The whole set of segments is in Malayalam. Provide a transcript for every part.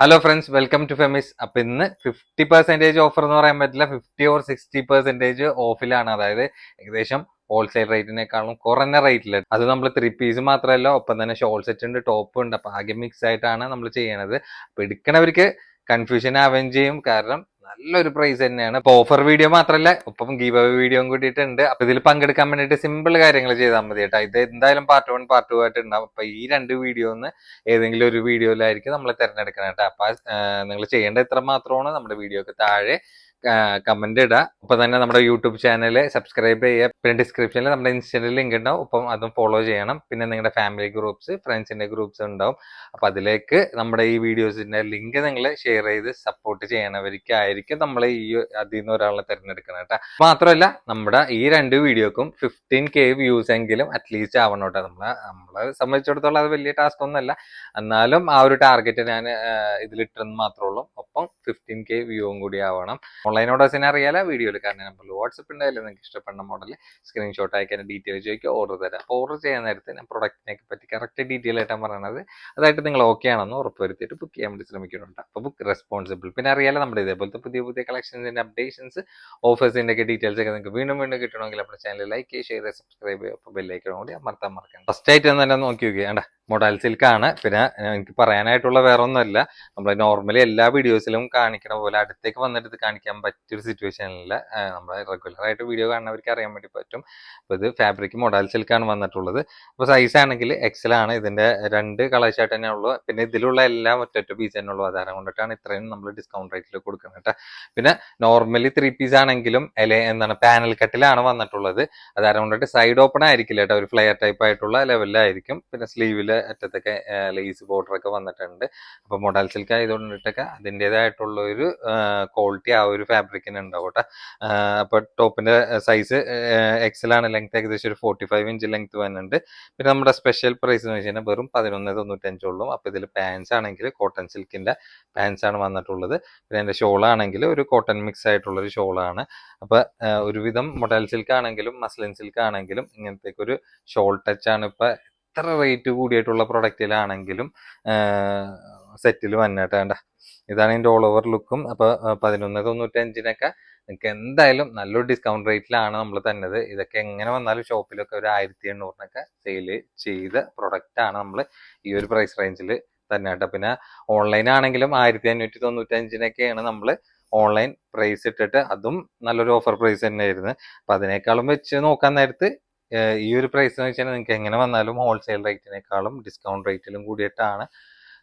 Hello friends welcome to Femis അപ്പൊ ഇന്ന് ഫിഫ്റ്റി പെർസെന്റേജ് ഓഫർ എന്ന് പറയാൻ പറ്റില്ല. ഫിഫ്റ്റി ഓർ സിക്സ്റ്റി പെർസെന്റേജ് ഓഫിലാണ് അതായത് ഏകദേശം ഹോൾസെയിൽ റേറ്റിനേക്കാളും കുറഞ്ഞ റേറ്റിൽ അത് നമ്മൾ ത്രീ പീസ് മാത്രമല്ല ഒപ്പം തന്നെ ഷോൾ സെറ്റ് ഉണ്ട് ടോപ്പ് ഉണ്ട്. അപ്പൊ ആകെ മിക്സ് ആയിട്ടാണ് നമ്മൾ ചെയ്യണത്. അപ്പൊ എടുക്കണവർക്ക് കൺഫ്യൂഷൻ ആവുകയും ചെയ്യും. കാരണം നല്ലൊരു പ്രൈസ് തന്നെയാണ്. അപ്പൊ ഓഫർ വീഡിയോ മാത്രമല്ല ഒപ്പം ഗീവ് അവേ വീഡിയോയും കൂടിയിട്ടുണ്ട്. അപ്പൊ ഇതിൽ പങ്കെടുക്കാൻ വേണ്ടിയിട്ട് സിമ്പിൾ കാര്യങ്ങൾ ചെയ്താൽ മതി കേട്ടോ. ഇത് എന്തായാലും പാർട്ട് വൺ പാർട്ട് ടു ആയിട്ട് ഉണ്ടാവും. അപ്പൊ ഈ രണ്ട് വീഡിയോന്ന് ഏതെങ്കിലും ഒരു വീഡിയോയിലായിരിക്കും നമ്മൾ തിരഞ്ഞെടുക്കണം കേട്ടോ. അപ്പൊ നിങ്ങൾ ചെയ്യേണ്ട ഇത്ര മാത്രമാണ് നമ്മുടെ വീഡിയോക്ക് താഴെ കമന്റ് ഇടുക ഒപ്പം തന്നെ നമ്മുടെ യൂട്യൂബ് ചാനൽ സബ്സ്ക്രൈബ് ചെയ്യുക. പിന്നെ ഡിസ്ക്രിപ്ഷനിൽ നമ്മുടെ ഇൻസ്റ്റയിൽ ലിങ്ക് ഉണ്ടാവും. അപ്പം അതും ഫോളോ ചെയ്യണം. പിന്നെ നിങ്ങളുടെ ഫാമിലി ഗ്രൂപ്പ്സ് ഫ്രണ്ട്സിന്റെ ഗ്രൂപ്പ്സ് ഉണ്ടാവും. അപ്പൊ അതിലേക്ക് നമ്മുടെ ഈ വീഡിയോസിന്റെ ലിങ്ക് നിങ്ങൾ ഷെയർ ചെയ്ത് സപ്പോർട്ട് ചെയ്യണവർക്കായിരിക്കും നമ്മൾ ഈ അതിൽ നിന്ന് ഒരാളെ തിരഞ്ഞെടുക്കണം കേട്ടോ മാത്രമല്ല നമ്മുടെ ഈ രണ്ട് വീഡിയോക്കും ഫിഫ്റ്റീൻ കെ വ്യൂസ് എങ്കിലും അറ്റ്ലീസ്റ്റ് ആവണം കേട്ടോ നമ്മളെ നമ്മളെ സംബന്ധിച്ചിടത്തോളം അത് വലിയ ടാസ്ക് ഒന്നുമല്ല. എന്നാലും ആ ഒരു ടാർഗറ്റ് ഞാൻ ഇതിലിട്ടെന്ന് മാത്രമേ ഉള്ളൂ. ഒപ്പം ഫിഫ്റ്റീൻ കെ വ്യൂവും കൂടി ആവണം. ഓൺലൈൻ ഓർഡേഴ്സിനെ അറിയാലോ? വീഡിയോയിൽ കാരണം നമ്പറിൽ വാട്സപ്പ് ഉണ്ടായാലും നിങ്ങൾക്ക് ഇഷ്ടപ്പെടുന്ന മോഡൽ സ്ക്രീൻഷോട്ട് അയക്കാൻ ഡീറ്റെയിൽ ചോദിക്കുക ഓർഡർ തരാം. അപ്പോൾ ഓർഡർ ചെയ്യാൻ നേരത്തെ ഞാൻ പ്രൊഡക്റ്റിനെ പറ്റി കറക്റ്റ് ഡീറ്റെയിൽ ആയിട്ടാണ് പറയുന്നത് അതായിട്ട് നിങ്ങൾ ഓക്കെ ആണെന്ന് ഉറപ്പ് വരുത്തിയിട്ട് ബുക്ക് ചെയ്യാൻ വേണ്ടി ശ്രമിക്കുന്നുണ്ട് അപ്പോൾ ബുക്ക് റെസ്പോൺസിബിൾ പിന്നെ അറിയാലോ നമ്മുടെ ഇതേപോലത്തെ പുതിയ പുതിയ കളക്ഷൻസിന്റെ അപ്ഡേഷൻസ് ഓഫേഴ്സിന്റെ ഒക്കെ ഡീറ്റെയിൽസ് ഒക്കെ നിങ്ങൾക്ക് വീണ്ടും വീണ്ടും കിട്ടണമെങ്കിൽ നമ്മുടെ ചാനൽ ലൈക്ക് ചെയ്യുക ഷെയർ സബ്സ്ക്രൈബ് ചെയ്യുക. അപ്പോൾ ബെല്ലൈക്കണം കൂടി അമർത്താൻ മറക്കണം ഫസ്റ്റ് ആയിട്ട് തന്നെ നോക്കി നോക്കിയാണ്ട മൊഡൽ സിൽക്കാണ് പിന്നെ എനിക്ക് പറയാനായിട്ടുള്ള വേറെ ഒന്നുമല്ല നമ്മൾ നോർമലി എല്ലാ വീഡിയോസിലും കാണിക്കണ പോലെ അടുത്തേക്ക് വന്നിട്ട് കാണിക്കാൻ പറ്റിയൊരു സിറ്റുവേഷനില്ല നമ്മൾ റെഗുലറായിട്ട് വീഡിയോ കാണുന്നവർക്ക് അറിയാൻ വേണ്ടി പറ്റും. അപ്പോൾ ഇത് ഫാബ്രിക് മൊഡാൽ സിൽക്കാണ് വന്നിട്ടുള്ളത്. അപ്പോൾ സൈസ് ആണെങ്കിൽ എക്സൽ ആണ് ഇതിന്റെ രണ്ട് കളർ ആയിട്ട് തന്നെ ഉള്ളൂ. പിന്നെ ഇതിലുള്ള എല്ലാ ഒറ്റ പീസ് തന്നെ ഉള്ളൂ. അതാരം കൊണ്ടിട്ടാണ് ഇത്രയും നമ്മൾ ഡിസ്കൗണ്ട് റേറ്റിൽ കൊടുക്കുന്നത് കേട്ടോ. പിന്നെ നോർമലി ത്രീ പീസ് ആണെങ്കിലും എല എന്താണ് പാനൽ കട്ടിലാണ് വന്നിട്ടുള്ളത്. അതാരം കൊണ്ടിട്ട് സൈഡ് ഓപ്പൺ ആയിരിക്കില്ല കേട്ടോ. ഒരു ഫ്ലെയർ ടൈപ്പ് ആയിട്ടുള്ള ലെവലിലായിരിക്കും പിന്നെ സ്ലീവിൽ അറ്റത്തൊക്കെ ലേസ് ബോർഡർ ഒക്കെ വന്നിട്ടുണ്ട്. അപ്പോൾ മൊഡാൽ സിൽക്ക് ആയതുകൊണ്ടിട്ടൊക്കെ അതിന്റെതായിട്ടുള്ള ഒരു ക്വാളിറ്റി ആ ഒരു ഫാബ്രിക്കിന് ഉണ്ടാവും കേട്ടോ അപ്പൊ ടോപ്പിന്റെ സൈസ് എക്സൽ ആണ് ലെങ്ത് ഏകദേശം ഒരു ഫോർട്ടി ഫൈവ് ഇഞ്ച് ലെങ്ത് വരുന്നുണ്ട് പിന്നെ നമ്മുടെ സ്പെഷ്യൽ പ്രൈസ് എന്ന് വെച്ച് കഴിഞ്ഞാൽ വെറും പതിനൊന്ന് തൊണ്ണൂറ്റഞ്ചുള്ളൂ അപ്പൊ ഇതിൽ പാൻസ് ആണെങ്കിൽ കോട്ടൺ സിൽക്കിന്റെ പാൻസ് ആണ് വന്നിട്ടുള്ളത്. പിന്നെ എന്റെ ഷോൾ ആണെങ്കിൽ ഒരു കോട്ടൺ മിക്സ് ആയിട്ടുള്ള ഒരു ഷോളാണ് അപ്പൊ ഒരുവിധം മൊഡൽ സിൽക്ക് ആണെങ്കിലും മസ്ലിൻ സിൽക്ക് ആണെങ്കിലും ഇങ്ങനത്തേക്ക് ഒരു ഷോൾ ടച്ച് ആണ് ഇപ്പൊ എത്ര റേറ്റ് കൂടിയിട്ടുള്ള പ്രൊഡക്റ്റിലാണെങ്കിലും സെറ്റിൽ വന്നിട്ട്. വേണ്ട ഇതാണ് ഇതിന്റെ ഓൾ ഓവർ ലുക്കും അപ്പൊ പതിനൊന്ന് തൊണ്ണൂറ്റഞ്ചിനൊക്കെ നിങ്ങൾക്ക് എന്തായാലും നല്ലൊരു ഡിസ്കൗണ്ട് റേറ്റിലാണ് നമ്മൾ തന്നത്. ഇതൊക്കെ എങ്ങനെ വന്നാലും ഷോപ്പിലൊക്കെ ഒരു ആയിരത്തി എണ്ണൂറിനൊക്കെ സെയിൽ ചെയ്ത പ്രൊഡക്റ്റ് ആണ് നമ്മൾ ഈ ഒരു പ്രൈസ് റേഞ്ചിൽ തന്നെ കേട്ടോ പിന്നെ ഓൺലൈൻ ആണെങ്കിലും ആയിരത്തി അഞ്ഞൂറ്റി തൊണ്ണൂറ്റഞ്ചിനൊക്കെയാണ് നമ്മൾ ഓൺലൈൻ പ്രൈസ് ഇട്ടിട്ട് അതും നല്ലൊരു ഓഫർ പ്രൈസ് തന്നെയായിരുന്നു. അപ്പൊ അതിനേക്കാളും വെച്ച് നോക്കാൻ നേരത്ത് ഈ ഒരു പ്രൈസ് എന്ന് വെച്ചാൽ നിങ്ങൾക്ക് എങ്ങനെ വന്നാലും ഹോൾസെയിൽ റേറ്റിനേക്കാളും ഡിസ്കൗണ്ട് റേറ്റിലും കൂടിയിട്ടാണ്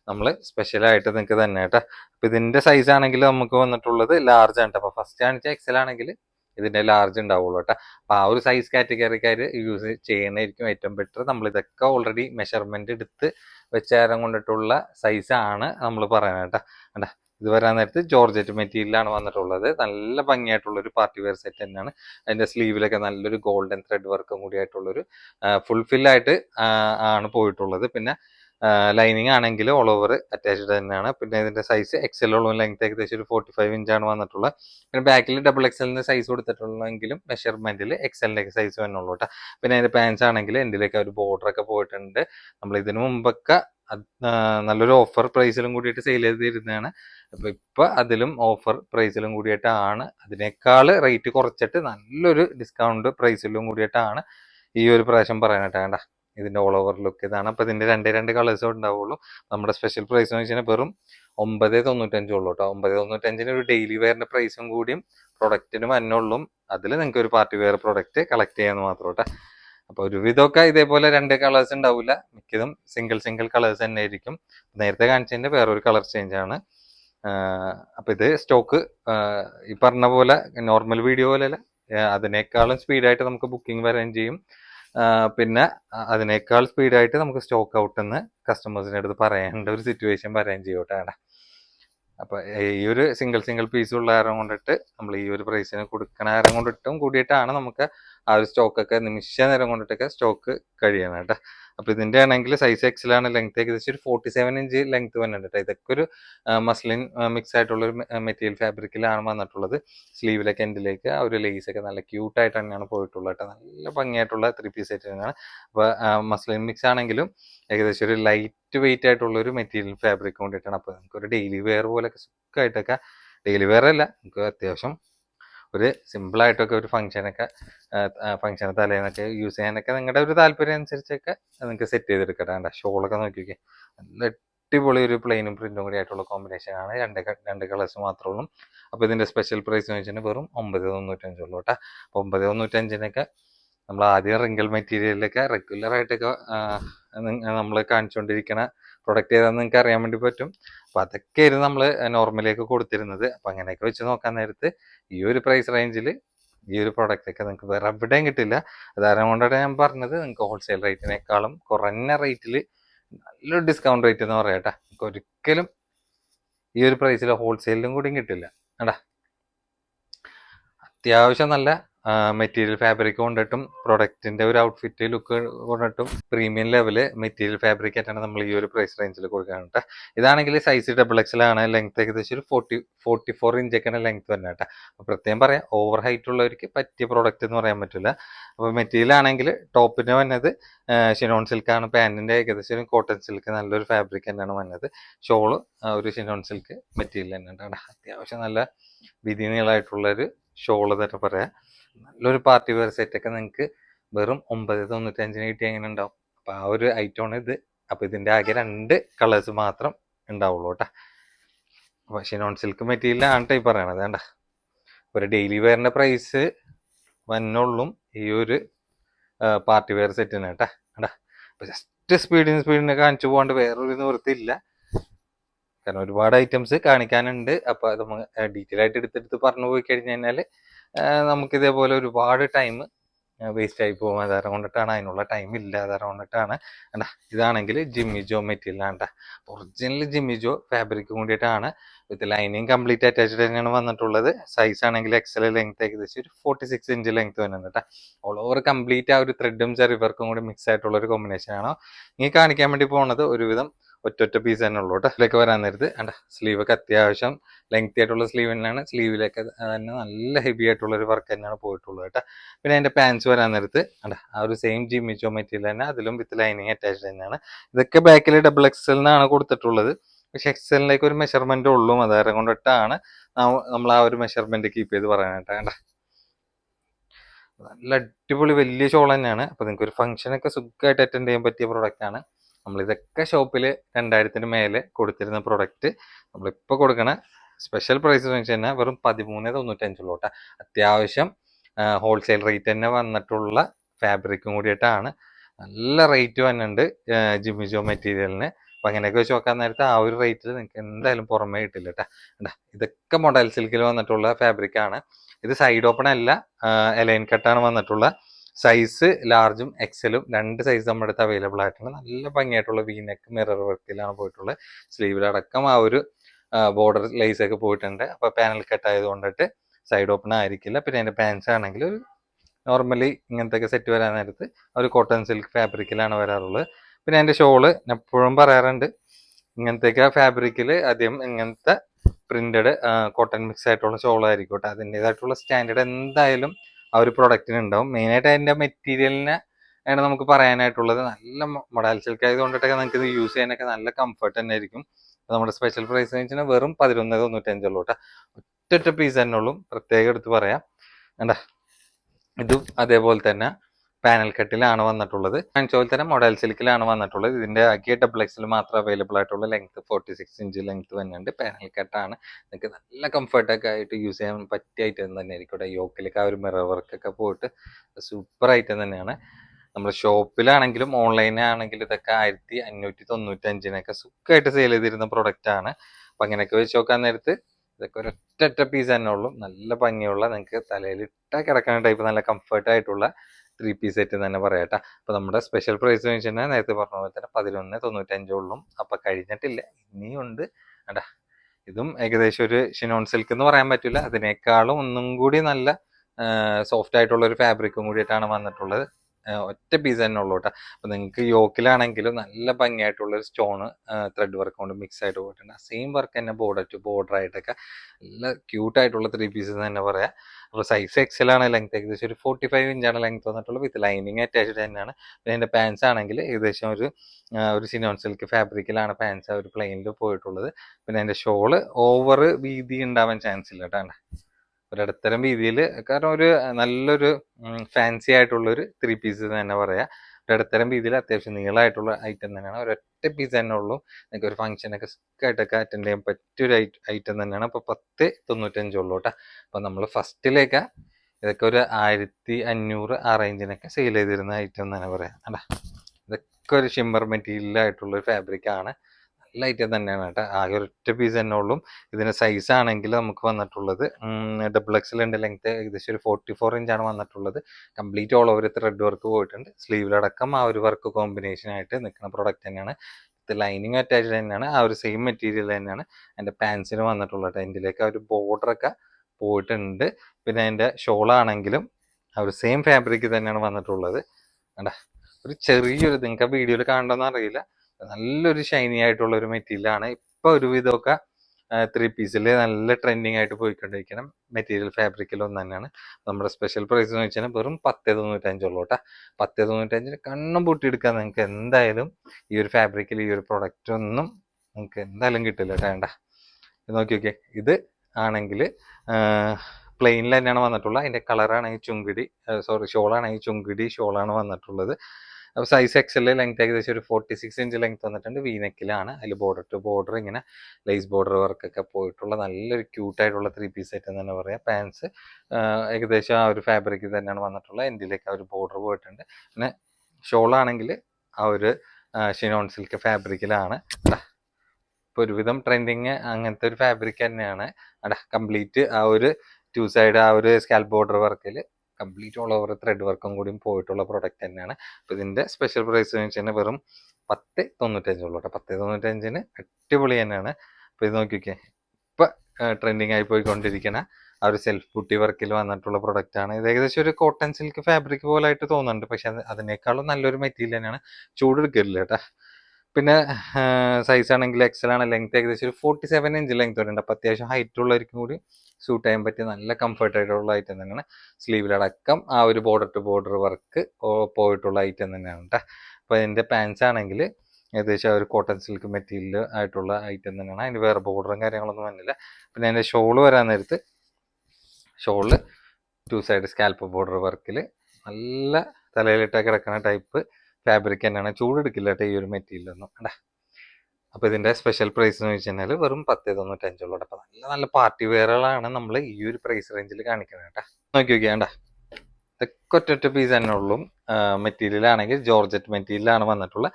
നമ്മൾ സ്പെഷ്യലായിട്ട് നിങ്ങൾക്ക് തന്നെ കേട്ടോ. അപ്പൊ ഇതിന്റെ സൈസ് ആണെങ്കിൽ നമുക്ക് വന്നിട്ടുള്ളത് ലാർജ് ആണ് അപ്പോൾ ഫസ്റ്റ് കാണിച്ച എക്സൽ ആണെങ്കിൽ ഇതിന്റെ ലാർജ് ഉണ്ടാവുള്ളൂ കേട്ടോ. അപ്പോൾ ആ ഒരു സൈസ് കാറ്റഗറിക്കാർ യൂസ് ചെയ്യണമായിരിക്കും ഏറ്റവും ബെറ്റർ നമ്മൾ ഇതൊക്കെ ഓൾറെഡി മെഷർമെന്റ് എടുത്ത് വെച്ചാരം കൊണ്ടിട്ടുള്ള സൈസാണ് നമ്മൾ പറയുന്നത് കേട്ടോ. ഇത് വരാൻ നേരത്ത് ജോർജറ്റ് മെറ്റീരിയലാണ് വന്നിട്ടുള്ളത്. നല്ല ഭംഗിയായിട്ടുള്ള ഒരു പാർട്ടി വെയർ സെറ്റ് തന്നെയാണ്. അതിന്റെ സ്ലീവിലൊക്കെ നല്ലൊരു ഗോൾഡൻ ത്രെഡ് വർക്കും കൂടി ആയിട്ടുള്ളൊരു ഫുൾഫിൽ ആയിട്ട് ആണ് പോയിട്ടുള്ളത്. പിന്നെ ലൈനിങ് ആണെങ്കിൽ ഓൾ ഓവർ അറ്റാച്ച്ഡ് തന്നെയാണ്. പിന്നെ ഇതിന്റെ സൈസ് എക്സലോളും ലെങ്ത് ഏകദേശം ഒരു ഫോർട്ടി ഫൈവ് ഇഞ്ചാണ് വന്നിട്ടുള്ളത്. പിന്നെ ബാക്കിൽ ഡബിൾ എക്സലിന്റെ സൈസ് കൊടുത്തിട്ടുള്ളെങ്കിലും മെഷർമെന്റിൽ എക്സലിന്റെ സൈസ് തന്നെ ഉള്ളൂ കേട്ടോ. പിന്നെ അതിന്റെ പാൻസ് ആണെങ്കിൽ എന്തിലൊക്കെ ഒരു ബോർഡർ ഒക്കെ പോയിട്ടുണ്ട്. നമ്മൾ ഇതിനു മുമ്പൊക്കെ നല്ലൊരു ഓഫർ പ്രൈസിലും കൂടിയിട്ട് സെയിൽ ചെയ്തിരുന്നതാണ്. അപ്പൊ ഇപ്പൊ അതിലും ഓഫർ പ്രൈസിലും കൂടിയിട്ടാണ്. അതിനേക്കാൾ റേറ്റ് കുറച്ചിട്ട് നല്ലൊരു ഡിസ്കൗണ്ട് പ്രൈസിലും കൂടിയിട്ടാണ് ഈ ഒരു പ്രാവശ്യം പറയാനായിട്ട് വേണ്ട ഇതിന്റെ ഓൾ ഓവർ ലുക്ക് ഇതാണ്. അപ്പോൾ ഇതിന്റെ രണ്ടേ രണ്ട് കളേഴ്സും ഉണ്ടാവുള്ളൂ. നമ്മുടെ സ്പെഷ്യൽ പ്രൈസ് എന്ന് വെച്ചാൽ വെറും ഒമ്പത് തൊണ്ണൂറ്റഞ്ചുള്ളൂ കേട്ടോ ഒമ്പത് തൊണ്ണൂറ്റഞ്ചിന് ഒരു ഡെയിലി വെയറിന്റെ പ്രൈസും കൂടിയും പ്രൊഡക്റ്റിന് അന്നുള്ളും അതിൽ നിങ്ങൾക്ക് ഒരു പാർട്ടി വെയർ പ്രൊഡക്റ്റ് കളക്ട് ചെയ്യാന്ന് മാത്രം കേട്ടോ അപ്പൊ ഒരുവിധമൊക്കെ ഇതേപോലെ രണ്ട് കളേഴ്സ് ഉണ്ടാവില്ല മിക്കതും സിംഗിൾ സിംഗിൾ കളേഴ്സ് തന്നെ ആയിരിക്കും. നേരത്തെ കാണിച്ചതിന്റെ വേറൊരു കളർ ചേഞ്ച് ആണ്. അപ്പൊ ഇത് സ്റ്റോക്ക് ഈ പറഞ്ഞ പോലെ നോർമൽ വീഡിയോ പോലെയല്ല അതിനേക്കാളും സ്പീഡായിട്ട് നമുക്ക് ബുക്കിംഗ് വരാൻ ചെയ്യും. പിന്നെ അതിനേക്കാൾ സ്പീഡായിട്ട് നമുക്ക് സ്റ്റോക്ക് ഔട്ട് എന്ന് കസ്റ്റമേഴ്സിന്റെ അടുത്ത് പറയേണ്ട ഒരു സിറ്റുവേഷൻ വരാൻ ചെയ്യോട്ടാണ്. അപ്പൊ ഈ ഒരു സിംഗിൾ സിംഗിൾ പീസ് ഉള്ള ആരം കൊണ്ടിട്ട് നമ്മൾ ഈ ഒരു പ്രൈസിന് കൊടുക്കണ ആരം കൊണ്ടിട്ടും കൂടിയിട്ടാണ് നമുക്ക് ആ ഒരു സ്റ്റോക്കൊക്കെ നിമിഷ നേരം കൊണ്ടിട്ടൊക്കെ സ്റ്റോക്ക് കഴിയണം കേട്ടോ അപ്പൊ ഇതിന്റെ ആണെങ്കിൽ സൈസ് എക്സിലാണ് ലെങ്ത് ഏകദേശം ഒരു ഫോർട്ടി സെവൻ ഇഞ്ച് ലെങ്ത് വന്നിട്ടുണ്ട്. കേട്ടോ ഇതൊക്കെ ഒരു മസ്ലിൻ മിക്സ് ആയിട്ടുള്ള ഒരു മെറ്റീരിയൽ ഫാബ്രിക്കിലാണ് വന്നിട്ടുള്ളത്. സ്ലീവിലേക്ക് എൻഡിലേക്ക് ആ ഒരു ഒക്കെ നല്ല ക്യൂട്ട് ആയിട്ട് തന്നെയാണ് പോയിട്ടുള്ളത് കേട്ടോ. നല്ല ഭംഗിയായിട്ടുള്ള ത്രീ പീസ് ആയിട്ട് തന്നെയാണ്. അപ്പൊ മസ്ലിൻ മിക്സ് ആണെങ്കിലും ഏകദേശം ഒരു ലൈറ്റ് വെയിറ്റ് ആയിട്ടുള്ള ഒരു മെറ്റീരിയൽ ഫാബ്രിക് കൊണ്ടിട്ടാണ്. അപ്പൊ നമുക്ക് ഒരു ഡെയിലി വെയർ പോലൊക്കെ സുഖമായിട്ടൊക്കെ ഡെയിലി വെയർ അല്ല നമുക്ക് അത്യാവശ്യം ഒരു സിമ്പിൾ ആയിട്ടൊക്കെ ഒരു ഫംഗ്ഷനൊക്കെ ഫംഗ്ഷൻ തലേന്നൊക്കെ യൂസ് ചെയ്യാനൊക്കെ നിങ്ങളുടെ ഒരു താല്പര്യം അനുസരിച്ചൊക്കെ നിങ്ങൾക്ക് സെറ്റ് ചെയ്തെടുക്കട്ടെ. വേണ്ട ഷോളൊക്കെ നോക്കിയൊക്കെ നല്ല അടിപൊളി ഒരു പ്ലെയിനും പ്രിന്റും കൂടി ആയിട്ടുള്ള കോമ്പിനേഷൻ ആണ്. രണ്ട് രണ്ട് കളേഴ്സ് മാത്രമേ ഉള്ളൂ. അപ്പോൾ ഇതിന്റെ സ്പെഷ്യൽ പ്രൈസ് എന്ന് വെച്ചിട്ടുണ്ടെങ്കിൽ വെറും ഒമ്പത് തൊണ്ണൂറ്റഞ്ചുള്ളൂ കേട്ടോ. അപ്പോൾ ഒമ്പത് തൊണ്ണൂറ്റഞ്ചിനൊക്കെ നമ്മൾ ആദ്യം മെറ്റീരിയലൊക്കെ റെഗുലർ ആയിട്ടൊക്കെ നമ്മൾ കാണിച്ചുകൊണ്ടിരിക്കുന്ന പ്രൊഡക്റ്റ് ഏതാണെന്ന് നിങ്ങൾക്ക് അറിയാൻ വേണ്ടി പറ്റും. അപ്പോൾ അതൊക്കെ ആയിരുന്നു നമ്മൾ കൊടുത്തിരുന്നത്. അപ്പോൾ അങ്ങനെയൊക്കെ വെച്ച് നോക്കാൻ നേരത്ത് ഈ ഒരു പ്രൈസ് റേഞ്ചിൽ ഈ ഒരു പ്രോഡക്റ്റ് ഒക്കെ നിങ്ങൾക്ക് വേറെ എവിടെയും കിട്ടില്ല. അതാരം കൊണ്ടാണ് ഞാൻ പറഞ്ഞത് നിങ്ങൾക്ക് ഹോൾസെയിൽ റേറ്റിനേക്കാളും കുറഞ്ഞ റേറ്റിൽ നല്ലൊരു ഡിസ്കൗണ്ട് റേറ്റ് എന്ന് പറയട്ടെ നിങ്ങൾക്ക് ഒരിക്കലും ഈ ഒരു പ്രൈസിൽ ഹോൾസെയിലും കൂടിയും കിട്ടില്ല. എടാ അത്യാവശ്യം നല്ല മെറ്റീരിയൽ ഫാബ്രിക് കൊണ്ടിട്ടും പ്രൊഡക്റ്റിന്റെ ഒരു ഔട്ട്ഫിറ്റ് ലുക്ക് കൊണ്ടിട്ടും പ്രീമിയം ലെവൽ മെറ്റീരിയൽ ഫാബ്രിക് ആയിട്ടാണ് നമ്മൾ ഈ ഒരു പ്രൈസ് റേഞ്ചിൽ കൊടുക്കാനുണ്ട് ഇതാണെങ്കിൽ സൈസ് ഡബിൾ ആണ്. ലെങ്ത് ഏകദേശം ഒരു ഫോർട്ടി ഫോർട്ടി ഫോർ ഇഞ്ചൊക്കെയാണ് ലെങ്ത് വരുന്നത് കേട്ടോ. പ്രത്യേകം പറയാം ഓവർ ഹൈറ്റ് ഉള്ളവർക്ക് പറ്റിയ പ്രൊഡക്റ്റ് എന്ന് പറയാൻ പറ്റില്ല. അപ്പോൾ മെറ്റീരിയൽ ആണെങ്കിൽ ടോപ്പിന് വന്നത് ഷിനോൺ ആണ്. പാന്റിന്റെ ഏകദേശം കോട്ടൺ സിൽക്ക് നല്ലൊരു ഫാബ്രിക് തന്നെയാണ് വന്നത്. ഷോൾ ഒരു ഷിനോൺ സിൽക്ക് മെറ്റീരിയൽ തന്നെ അത്യാവശ്യം നല്ല വിധി നീളമായിട്ടുള്ള ഒരു ഷോൾ തന്നെ പറയാം. നല്ലൊരു പാർട്ടി വെയർ സെറ്റ് ഒക്കെ നിങ്ങൾക്ക് വെറും ഒമ്പത് തൊണ്ണൂറ്റഞ്ചിന് കിട്ടി എങ്ങനെ ഉണ്ടാവും? അപ്പൊ ആ ഒരു ഐറ്റം ആണ് ഇത്. അപ്പൊ ഇതിന്റെ ആകെ രണ്ട് കളേഴ്സ് മാത്രം ഉണ്ടാവുള്ളൂ കേട്ടാ. പക്ഷെ നോൺ സിൽക്ക് മെറ്റീരിയൽ ആണ് ഈ പറയണത് വേണ്ട ഒരു ഡെയിലി വെയറിന്റെ പ്രൈസ് വന്നുള്ളും ഈ ഒരു പാർട്ടി വെയർ സെറ്റിന് കേട്ടാ. കേട്ടാ അപ്പൊ ജസ്റ്റ് സ്പീഡിന് സ്പീഡിന് കാണിച്ചു പോകാണ്ട് വേറൊരു നിവൃത്തിയില്ല. കാരണം ഒരുപാട് ഐറ്റംസ് കാണിക്കാനുണ്ട്. അപ്പൊ അത് ഡീറ്റെയിൽ ആയിട്ട് എടുത്തെടുത്ത് പറഞ്ഞു പോയി കഴിഞ്ഞു കഴിഞ്ഞാൽ നമുക്ക് ഇതേപോലെ ഒരുപാട് ടൈം വേസ്റ്റ് ആയി പോകും. അതാരം കൊണ്ടിട്ടാണ് അതിനുള്ള ടൈം ഇല്ല. അതാരം കൊണ്ടിട്ടാണ്. കണ്ടാ ഇതാണെങ്കിൽ ജിമ്മിജോ മെറ്റീരിയൽ ആണ് ഒറിജിനൽ ജിമ്മിജോ ഫാബ്രിക് കൂടിയിട്ടാണ് വിത്ത് ലൈനിങ് കംപ്ലീറ്റ് അറ്റാച്ച്ഡ് തന്നെയാണ് വന്നിട്ടുള്ളത്. സൈസ് ആണെങ്കിൽ എക്സൽ ലെങ്ത് ഏകദേശം ഒരു ഫോർട്ടി സിക്സ് ഇഞ്ച് ലെങ്ത് വരുന്നുണ്ട് കേട്ടോ ഓൾ ഓവർ കംപ്ലീറ്റ് ആ ഒരു ത്രെഡും ചെറിവർക്കും കൂടി മിക്സ് ആയിട്ടുള്ള ഒരു കോമ്പിനേഷൻ ആണോ? ഇനി കാണിക്കാൻ വേണ്ടി പോകുന്നത് ഒരുവിധം ഒറ്റ ഒറ്റ പീസ് തന്നെ ഉള്ളൂ കേട്ടോ ഇതിലേക്ക് വരാൻ നേരത്ത് അണ്ട സ്ലീവൊക്കെ അത്യാവശ്യം ലെങ്തി ആയിട്ടുള്ള സ്ലീവ് തന്നെയാണ്. സ്ലീവിലേക്ക് തന്നെ നല്ല ഹെവി ആയിട്ടുള്ള ഒരു വർക്ക് തന്നെയാണ് പോയിട്ടുള്ളത് കേട്ടോ പിന്നെ അതിന്റെ പാൻസ് വരാൻ നേരത്ത് അണ്ട ആ ഒരു സെയിം ജിമ്മിച്ചോ മെറ്റീരിയൽ തന്നെ അതിലും വിത്ത് ലൈനിങ് അറ്റാച്ച് തന്നെയാണ്. ഇതൊക്കെ ബാക്കിൽ ഡബിൾ എക്സലിനാണ് കൊടുത്തിട്ടുള്ളത്. പക്ഷെ എക്സലിലേക്ക് ഒരു മെഷർമെന്റ് ഉള്ളൂ അതാരം കൊണ്ടിട്ടാണ് നമ്മൾ ആ ഒരു മെഷർമെന്റ് കീപ്പ് ചെയ്ത് പറയാനായിട്ട് കണ്ട. നല്ല അടിപൊളി വലിയ ഷോൾ തന്നെയാണ്. അപ്പൊ നിങ്ങൾക്ക് ഒരു ഫംഗ്ഷനൊക്കെ സുഖമായിട്ട് അറ്റൻഡ് ചെയ്യാൻ പറ്റിയ പ്രോഡക്റ്റ് ഇതൊക്കെ ഷോപ്പിൽ രണ്ടായിരത്തിന് മേലെ കൊടുത്തിരുന്ന പ്രൊഡക്റ്റ് നമ്മളിപ്പോൾ കൊടുക്കണ സ്പെഷ്യൽ പ്രൈസ് എന്ന് വെച്ച് കഴിഞ്ഞാൽ വെറും പതിമൂന്ന് തൊണ്ണൂറ്റഞ്ചുള്ളൂ കേട്ടോ അത്യാവശ്യം ഹോൾസെയിൽ റേറ്റ് തന്നെ വന്നിട്ടുള്ള ഫാബ്രിക്കും കൂടിയിട്ടാണ്. നല്ല റേറ്റ് വന്നിട്ടുണ്ട് ജിമിജോ മെറ്റീരിയലിന്. അപ്പം അങ്ങനെയൊക്കെ വെച്ച് നോക്കാൻ നേരത്തെ ആ ഒരു റേറ്റിൽ നിങ്ങൾക്ക് എന്തായാലും പുറമേ കിട്ടില്ല കേട്ടോ ഇതൊക്കെ മൊഡൽ സിൽക്കിൽ വന്നിട്ടുള്ള ഫാബ്രിക്കാണ് ഇത് സൈഡ് ഓപ്പൺ അല്ല എലൈൻ കട്ടാണ് വന്നിട്ടുള്ള സൈസ് ലാർജും എക്സലും രണ്ട് സൈസ് നമ്മുടെ അടുത്ത് അവൈലബിൾ ആയിട്ടുണ്ട്. നല്ല ഭംഗിയായിട്ടുള്ള വീനെക്ക് മിറർ വർക്കിലാണ് പോയിട്ടുള്ളത് സ്ലീവിലടക്കം ആ ഒരു ബോർഡർ ലൈസ് ഒക്കെ പോയിട്ടുണ്ട്. അപ്പൊ പാനൽ കട്ട് ആയതുകൊണ്ടിട്ട് സൈഡ് ഓപ്പൺ ആയിരിക്കില്ല. പിന്നെ അതിന്റെ പാൻസ് ആണെങ്കിൽ ഒരു നോർമലി ഇങ്ങനത്തെ ഒക്കെ സെറ്റ് വരാൻ നേരത്ത് ഒരു കോട്ടൺ സിൽക്ക് ഫാബ്രിക്കിലാണ് വരാറുള്ളത്. പിന്നെ അതിന്റെ ഷോൾ എപ്പോഴും പറയാറുണ്ട് ഇങ്ങനത്തെ ഫാബ്രിക്കിൽ ആദ്യം ഇങ്ങനത്തെ പ്രിന്റഡ് കോട്ടൺ മിക്സ് ആയിട്ടുള്ള ഷോൾ കേട്ടോ അതിന്റെതായിട്ടുള്ള സ്റ്റാൻഡേർഡ് എന്തായാലും ആ ഒരു പ്രൊഡക്റ്റിന് ഉണ്ടാവും മെയിനായിട്ട് അതിന്റെ മെറ്റീരിയലിനെ ആണ് നമുക്ക് പറയാനായിട്ടുള്ളത്. നല്ല മൊഡാൽ സിൽക്ക് ആയതുകൊണ്ടിട്ടൊക്കെ നമുക്ക് ഇത് യൂസ് ചെയ്യാനൊക്കെ നല്ല കംഫർട്ട് തന്നെ ആയിരിക്കും. നമ്മുടെ സ്പെഷ്യൽ പ്രൈസ് എന്ന് വെച്ചാൽ വെറും പതിനൊന്ന് തൊണ്ണൂറ്റഞ്ചുള്ളൂ കേട്ടോ. ഒറ്റ പീസ് തന്നെ ഉള്ളൂ. പ്രത്യേകം എടുത്ത് പറയാം. ഇതും അതേപോലെ തന്നെ. പാനൽ കട്ടിലാണ് വന്നിട്ടുള്ളത്. കാണിച്ച മോഡൽ സിൽക്കിലാണ് വന്നിട്ടുള്ളത്. ഇതിന്റെ ആക്കിയ ഡബിൾ എക്സിൽ മാത്രം അവൈലബിൾ ആയിട്ടുള്ള length forty six inch length തന്നെയുണ്ട്. പാനൽ കട്ടാണ്. നിങ്ങൾക്ക് നല്ല കംഫർട്ടൊക്കെ ആയിട്ട് യൂസ് ചെയ്യാൻ പറ്റിയ ഐറ്റം തന്നെ ആയിരിക്കും യോക്കിലേക്ക് ആ ഒരു മിറർ വർക്കൊക്കെ പോയിട്ട് സൂപ്പർ ഐറ്റം തന്നെയാണ്. നമ്മുടെ ഷോപ്പിലാണെങ്കിലും ഓൺലൈനാണെങ്കിലും ഇതൊക്കെ ആയിരത്തി അഞ്ഞൂറ്റി തൊണ്ണൂറ്റി അഞ്ചിനൊക്കെ സുഖമായിട്ട് സെയിൽ ചെയ്തിരുന്ന പ്രൊഡക്റ്റ് ആണ്. അപ്പൊ അങ്ങനെയൊക്കെ വെച്ച് നോക്കാൻ നേരത്ത് ഇതൊക്കെ ഒരൊറ്റ പീസ് തന്നെ ഉള്ളൂ. നല്ല ഭംഗിയുള്ള നിങ്ങൾക്ക് തലയിൽ തലയിലിട്ട കിടക്കുന്ന ടൈപ്പ് നല്ല കംഫർട്ട് ആയിട്ടുള്ള ത്രീ പീസ് സെറ്റ് തന്നെ പറയാട്ടെ അപ്പൊ നമ്മുടെ സ്പെഷ്യൽ പ്രൈസ് എന്ന് വെച്ചിട്ടുണ്ടെങ്കിൽ നേരത്തെ പറഞ്ഞ പോലെ തന്നെ പതിനൊന്ന് തൊണ്ണൂറ്റഞ്ചേ ഉള്ളൂ. അപ്പൊ കഴിഞ്ഞിട്ടില്ല. ഇനിയുണ്ട് കേട്ടാ ഇതും ഏകദേശം ഒരു ഷിനോൺ സിൽക്ക് എന്ന് പറയാൻ പറ്റില്ല അതിനേക്കാളും ഒന്നും കൂടി നല്ല സോഫ്റ്റ് ആയിട്ടുള്ള ഒരു ഫാബ്രിക്കും കൂടിയിട്ടാണ് വന്നിട്ടുള്ളത്. ഒറ്റ പീസ് തന്നെ ഉള്ളൂ കേട്ടോ അപ്പൊ നിങ്ങൾക്ക് യോക്കിലാണെങ്കിലും നല്ല ഭംഗിയായിട്ടുള്ള ഒരു സ്റ്റോൺ ത്രെഡ് വർക്ക് കൊണ്ട് മിക്സ് ആയിട്ട് പോയിട്ടുണ്ട്. സെയിം വർക്ക് തന്നെ ബോർഡർ ടു ബോർഡർ ആയിട്ടൊക്കെ നല്ല ക്യൂട്ട് ആയിട്ടുള്ള ത്രീ പീസസ് തന്നെ പറയാം. അപ്പോൾ സൈസ് എക്സൽ ആണ് ലെങ്ത് ഏകദേശം ഒരു ഫോർട്ടി ഫൈവ് ഇഞ്ചാണ് ലെങ്ത് വന്നിട്ടുള്ളത്. വിത്ത് ലൈനിങ് അറ്റാച്ച്ഡ് തന്നെയാണ്. പിന്നെ എന്റെ പാൻസ് ആണെങ്കിൽ ഏകദേശം ഒരു ഒരു സിനോൺ സിൽക്ക് ഫാബ്രിക്കിലാണ് പാൻസ് ഒരു പ്ലെയിനിൽ പോയിട്ടുള്ളത്. പിന്നെ എന്റെ ഷോൾ ഓവർ വീതി ഉണ്ടാവാൻ ചാൻസ് ഇല്ല കേട്ടോ ഒരിടത്തരം രീതിയിൽ കാരണം ഒരു നല്ലൊരു ഫാൻസി ആയിട്ടുള്ള ഒരു ത്രീ പീസ് തന്നെ പറയാം. ഒരിടത്തരം രീതിയിൽ അത്യാവശ്യം നീളമായിട്ടുള്ള ഐറ്റം തന്നെയാണ്. ഒരൊറ്റ പീസ് തന്നെ ഉള്ളൂ. നിങ്ങൾക്ക് ഒരു ഫംഗ്ഷനൊക്കെ സുഖമായിട്ടൊക്കെ അറ്റൻഡ് ചെയ്യാൻ പറ്റിയൊരു ഐറ്റം തന്നെയാണ്. അപ്പോൾ പത്ത് തൊണ്ണൂറ്റഞ്ചുള്ളൂ കേട്ടോ അപ്പോൾ നമ്മൾ ഫസ്റ്റിലേക്ക് ഇതൊക്കെ ഒരു ആയിരത്തി അഞ്ഞൂറ് ആ റേഞ്ചിനൊക്കെ സെയിൽ ചെയ്തിരുന്ന ഐറ്റം തന്നെ പറയാം. അല്ല ഇതൊക്കെ ഒരു ഷിമ്മർ മെറ്റീരിയലായിട്ടുള്ള ഒരു ഫാബ്രിക് ആണ്. നല്ല ഐറ്റം തന്നെയാണ് കേട്ടോ. ആകെ ഒറ്റ പീസ് തന്നെ ഉള്ളൂ. ഇതിന്റെ സൈസ് ആണെങ്കിൽ നമുക്ക് വന്നിട്ടുള്ളത് ഡബിൾ എക്സൽ ഉണ്ട് ലെങ്ത് ഏകദേശം ഒരു ഫോർട്ടി ഫോർ ഇഞ്ചാണ് വന്നിട്ടുള്ളത്. Complete all over thread work പോയിട്ടുണ്ട്. സ്ലീവിലടക്കം ആ ഒരു വർക്ക് കോമ്പിനേഷൻ ആയിട്ട് നിൽക്കുന്ന പ്രോഡക്റ്റ് തന്നെയാണ്. ഇത് ലൈനിങ് അറ്റാച്ച്ഡ് തന്നെയാണ്. ആ ഒരു സെയിം മെറ്റീരിയൽ തന്നെയാണ്. അതിന്റെ പാൻസിന് വന്നിട്ടുള്ളത് അതിന്റെലേക്ക് ആ ഒരു ബോർഡർ ഒക്കെ പോയിട്ടുണ്ട്. പിന്നെ അതിന്റെ ഷോൾ ആണെങ്കിലും ആ ഒരു സെയിം ഫാബ്രിക് തന്നെയാണ് വന്നിട്ടുള്ളത്. കണ്ട? ഒരു ചെറിയൊരു നിങ്ങൾക്ക് ആ വീഡിയോയിൽ കാണണമെന്ന് അറിയില്ല. നല്ലൊരു ഷൈനി ആയിട്ടുള്ള ഒരു മെറ്റീരിയൽ ആണ്. ഇപ്പൊ ഒരുവിധമൊക്കെ ത്രീ പീസിൽ നല്ല ട്രെൻഡിങ് ആയിട്ട് പോയിക്കൊണ്ടിരിക്കണം മെറ്റീരിയൽ ഫാബ്രിക്കിൽ ഒന്ന് തന്നെയാണ്. നമ്മുടെ സ്പെഷ്യൽ പ്രൈസ് എന്ന് വെച്ചാൽ വെറും പത്ത് തൊണ്ണൂറ്റഞ്ചുള്ളൂ കേട്ടോ. പത്ത് തൊണ്ണൂറ്റഞ്ചിന് കണ്ണും പൂട്ടിയെടുക്കാൻ നിങ്ങൾക്ക് എന്തായാലും ഈ ഒരു ഫാബ്രിക്കിൽ ഈ ഒരു പ്രൊഡക്റ്റ് ഒന്നും നിങ്ങൾക്ക് എന്തായാലും കിട്ടില്ല കേട്ടോ വേണ്ട നോക്കി നോക്കിയേ. ഇത് ആണെങ്കിൽ പ്ലെയിനിൽ തന്നെയാണ് വന്നിട്ടുള്ളത്. അതിന്റെ കളറാണെങ്കിൽ ചുങ്കിടി സോറി ഷോളാണെങ്കിൽ ചുങ്കിടി ഷോളാണ് വന്നിട്ടുള്ളത്. അപ്പോൾ സൈസ് എക്സലിൽ ലെങ്ത് ഏകദേശം ഒരു ഫോർട്ടി സിക്സ് ഇഞ്ച് ലെങ്ത് വന്നിട്ടുണ്ട് വീനെക്കിലാണ് അതിൽ ബോർഡർ ടു ബോർഡർ ഇങ്ങനെ ലേസ് ബോർഡർ വർക്കൊക്കെ പോയിട്ടുള്ള നല്ലൊരു ക്യൂട്ടായിട്ടുള്ള ത്രീ പീസ് ആയിട്ട് തന്നെ പറയാം. പാൻസ് ഏകദേശം ആ ഒരു ഫാബ്രിക് തന്നെയാണ് വന്നിട്ടുള്ളത്. എൻഡിലേക്ക് ആ ഒരു ബോർഡർ പോയിട്ടുണ്ട്. പിന്നെ ഷോളാണെങ്കിൽ ആ ഒരു ഷിനോൺ സിൽക്ക് ഫാബ്രിക്കിലാണ് ഇപ്പോൾ ഒരുവിധം ട്രെൻഡിങ് അങ്ങനത്തെ ഒരു ഫാബ്രിക് തന്നെയാണ്. അവിടെ കംപ്ലീറ്റ് ആ ഒരു ടു സൈഡ് ആ ഒരു സ്കാൽപ്പ് ബോർഡർ വർക്കിൽ കംപ്ലീറ്റ് ഓൾ ഓവർ ത്രെഡ് വർക്കും കൂടിയും പോയിട്ടുള്ള പ്രൊഡക്റ്റ് തന്നെയാണ്. അപ്പോൾ ഇതിന്റെ സ്പെഷ്യൽ പ്രൈസ് എന്ന് വെച്ച് കഴിഞ്ഞാൽ വെറും പത്ത് തൊണ്ണൂറ്റഞ്ചുള്ളൂ കേട്ടോ. പത്ത് തൊണ്ണൂറ്റഞ്ചിന് അടിപൊളി തന്നെയാണ്. അപ്പോൾ ഇത് നോക്കിക്കേ ഇപ്പം ട്രെൻഡിങ് ആയി പോയിക്കൊണ്ടിരിക്കുന്ന ആ ഒരു സെൽഫ് ബുട്ടി വർക്കിൽ വന്നിട്ടുള്ള പ്രൊഡക്റ്റ് ആണ്. ഇത് ഏകദേശം ഒരു കോട്ടൺ സിൽക്ക് ഫാബ്രിക് പോലായിട്ട് തോന്നുന്നുണ്ട്. പക്ഷെ അത് അതിനേക്കാളും നല്ലൊരു മെറ്റീരിയൽ തന്നെയാണ്. ചൂടെടുക്കരുത് കേട്ടോ. പിന്നെ സൈസ് ആണെങ്കിൽ എക്സൽ ആണ് ലെങ്ത് ഏകദേശം ഒരു ഫോർട്ടി സെവൻ ഇഞ്ച് ലെങ്ത് വരുന്നുണ്ട് അപ്പോൾ അത്യാവശ്യം ഹൈറ്റ് ഉള്ളവർക്കും കൂടി സൂട്ട് ചെയ്യാൻ പറ്റിയ നല്ല കംഫർട്ട് ആയിട്ടുള്ള ഐറ്റം തന്നെയാണ്. സ്ലീവിലടക്കം ആ ഒരു ബോർഡർ ടു ബോർഡർ വർക്ക് പോയിട്ടുള്ള ഐറ്റം തന്നെയാണ് കേട്ടോ അപ്പോൾ അതിന്റെ പാൻസ് ആണെങ്കിൽ ഏകദേശം ഒരു കോട്ടൺ സിൽക്ക് മെറ്റീരിയൽ ആയിട്ടുള്ള ഐറ്റം തന്നെയാണ്. അതിന് വേറെ ബോർഡറും കാര്യങ്ങളൊന്നും വന്നില്ല. പിന്നെ അതിന്റെ ഷോൾ വരാൻ നേരത്ത് shawl two side scallop border വർക്കിൽ നല്ല തലയിലിട്ട് കിടക്കുന്ന ടൈപ്പ് ഫാബ്രിക് തന്നെയാണ്. ചൂടെടുക്കില്ല കേട്ടോ ഈ ഒരു മെറ്റീരിയൽ ഒന്നും. കണ്ടാ അപ്പൊ ഇതിന്റെ സ്പെഷ്യൽ പ്രൈസ് എന്ന് വെച്ച് കഴിഞ്ഞാൽ വെറും പത്ത് തൊണ്ണൂറ്റഞ്ചുള്ളൂ അപ്പോൾ നല്ല നല്ല പാർട്ടി വെയറുകളാണ് നമ്മൾ ഈ ഒരു പ്രൈസ് റേഞ്ചിൽ കാണിക്കുന്നത് കേട്ടാ. നോക്കി നോക്കിയാണ്ട ഇതൊക്കെ ഒറ്റ പീസ് തന്നെ ഉള്ളൂ. മെറ്റീരിയൽ ആണെങ്കിൽ ജോർജറ്റ് മെറ്റീരിയലാണ് വന്നിട്ടുള്ള.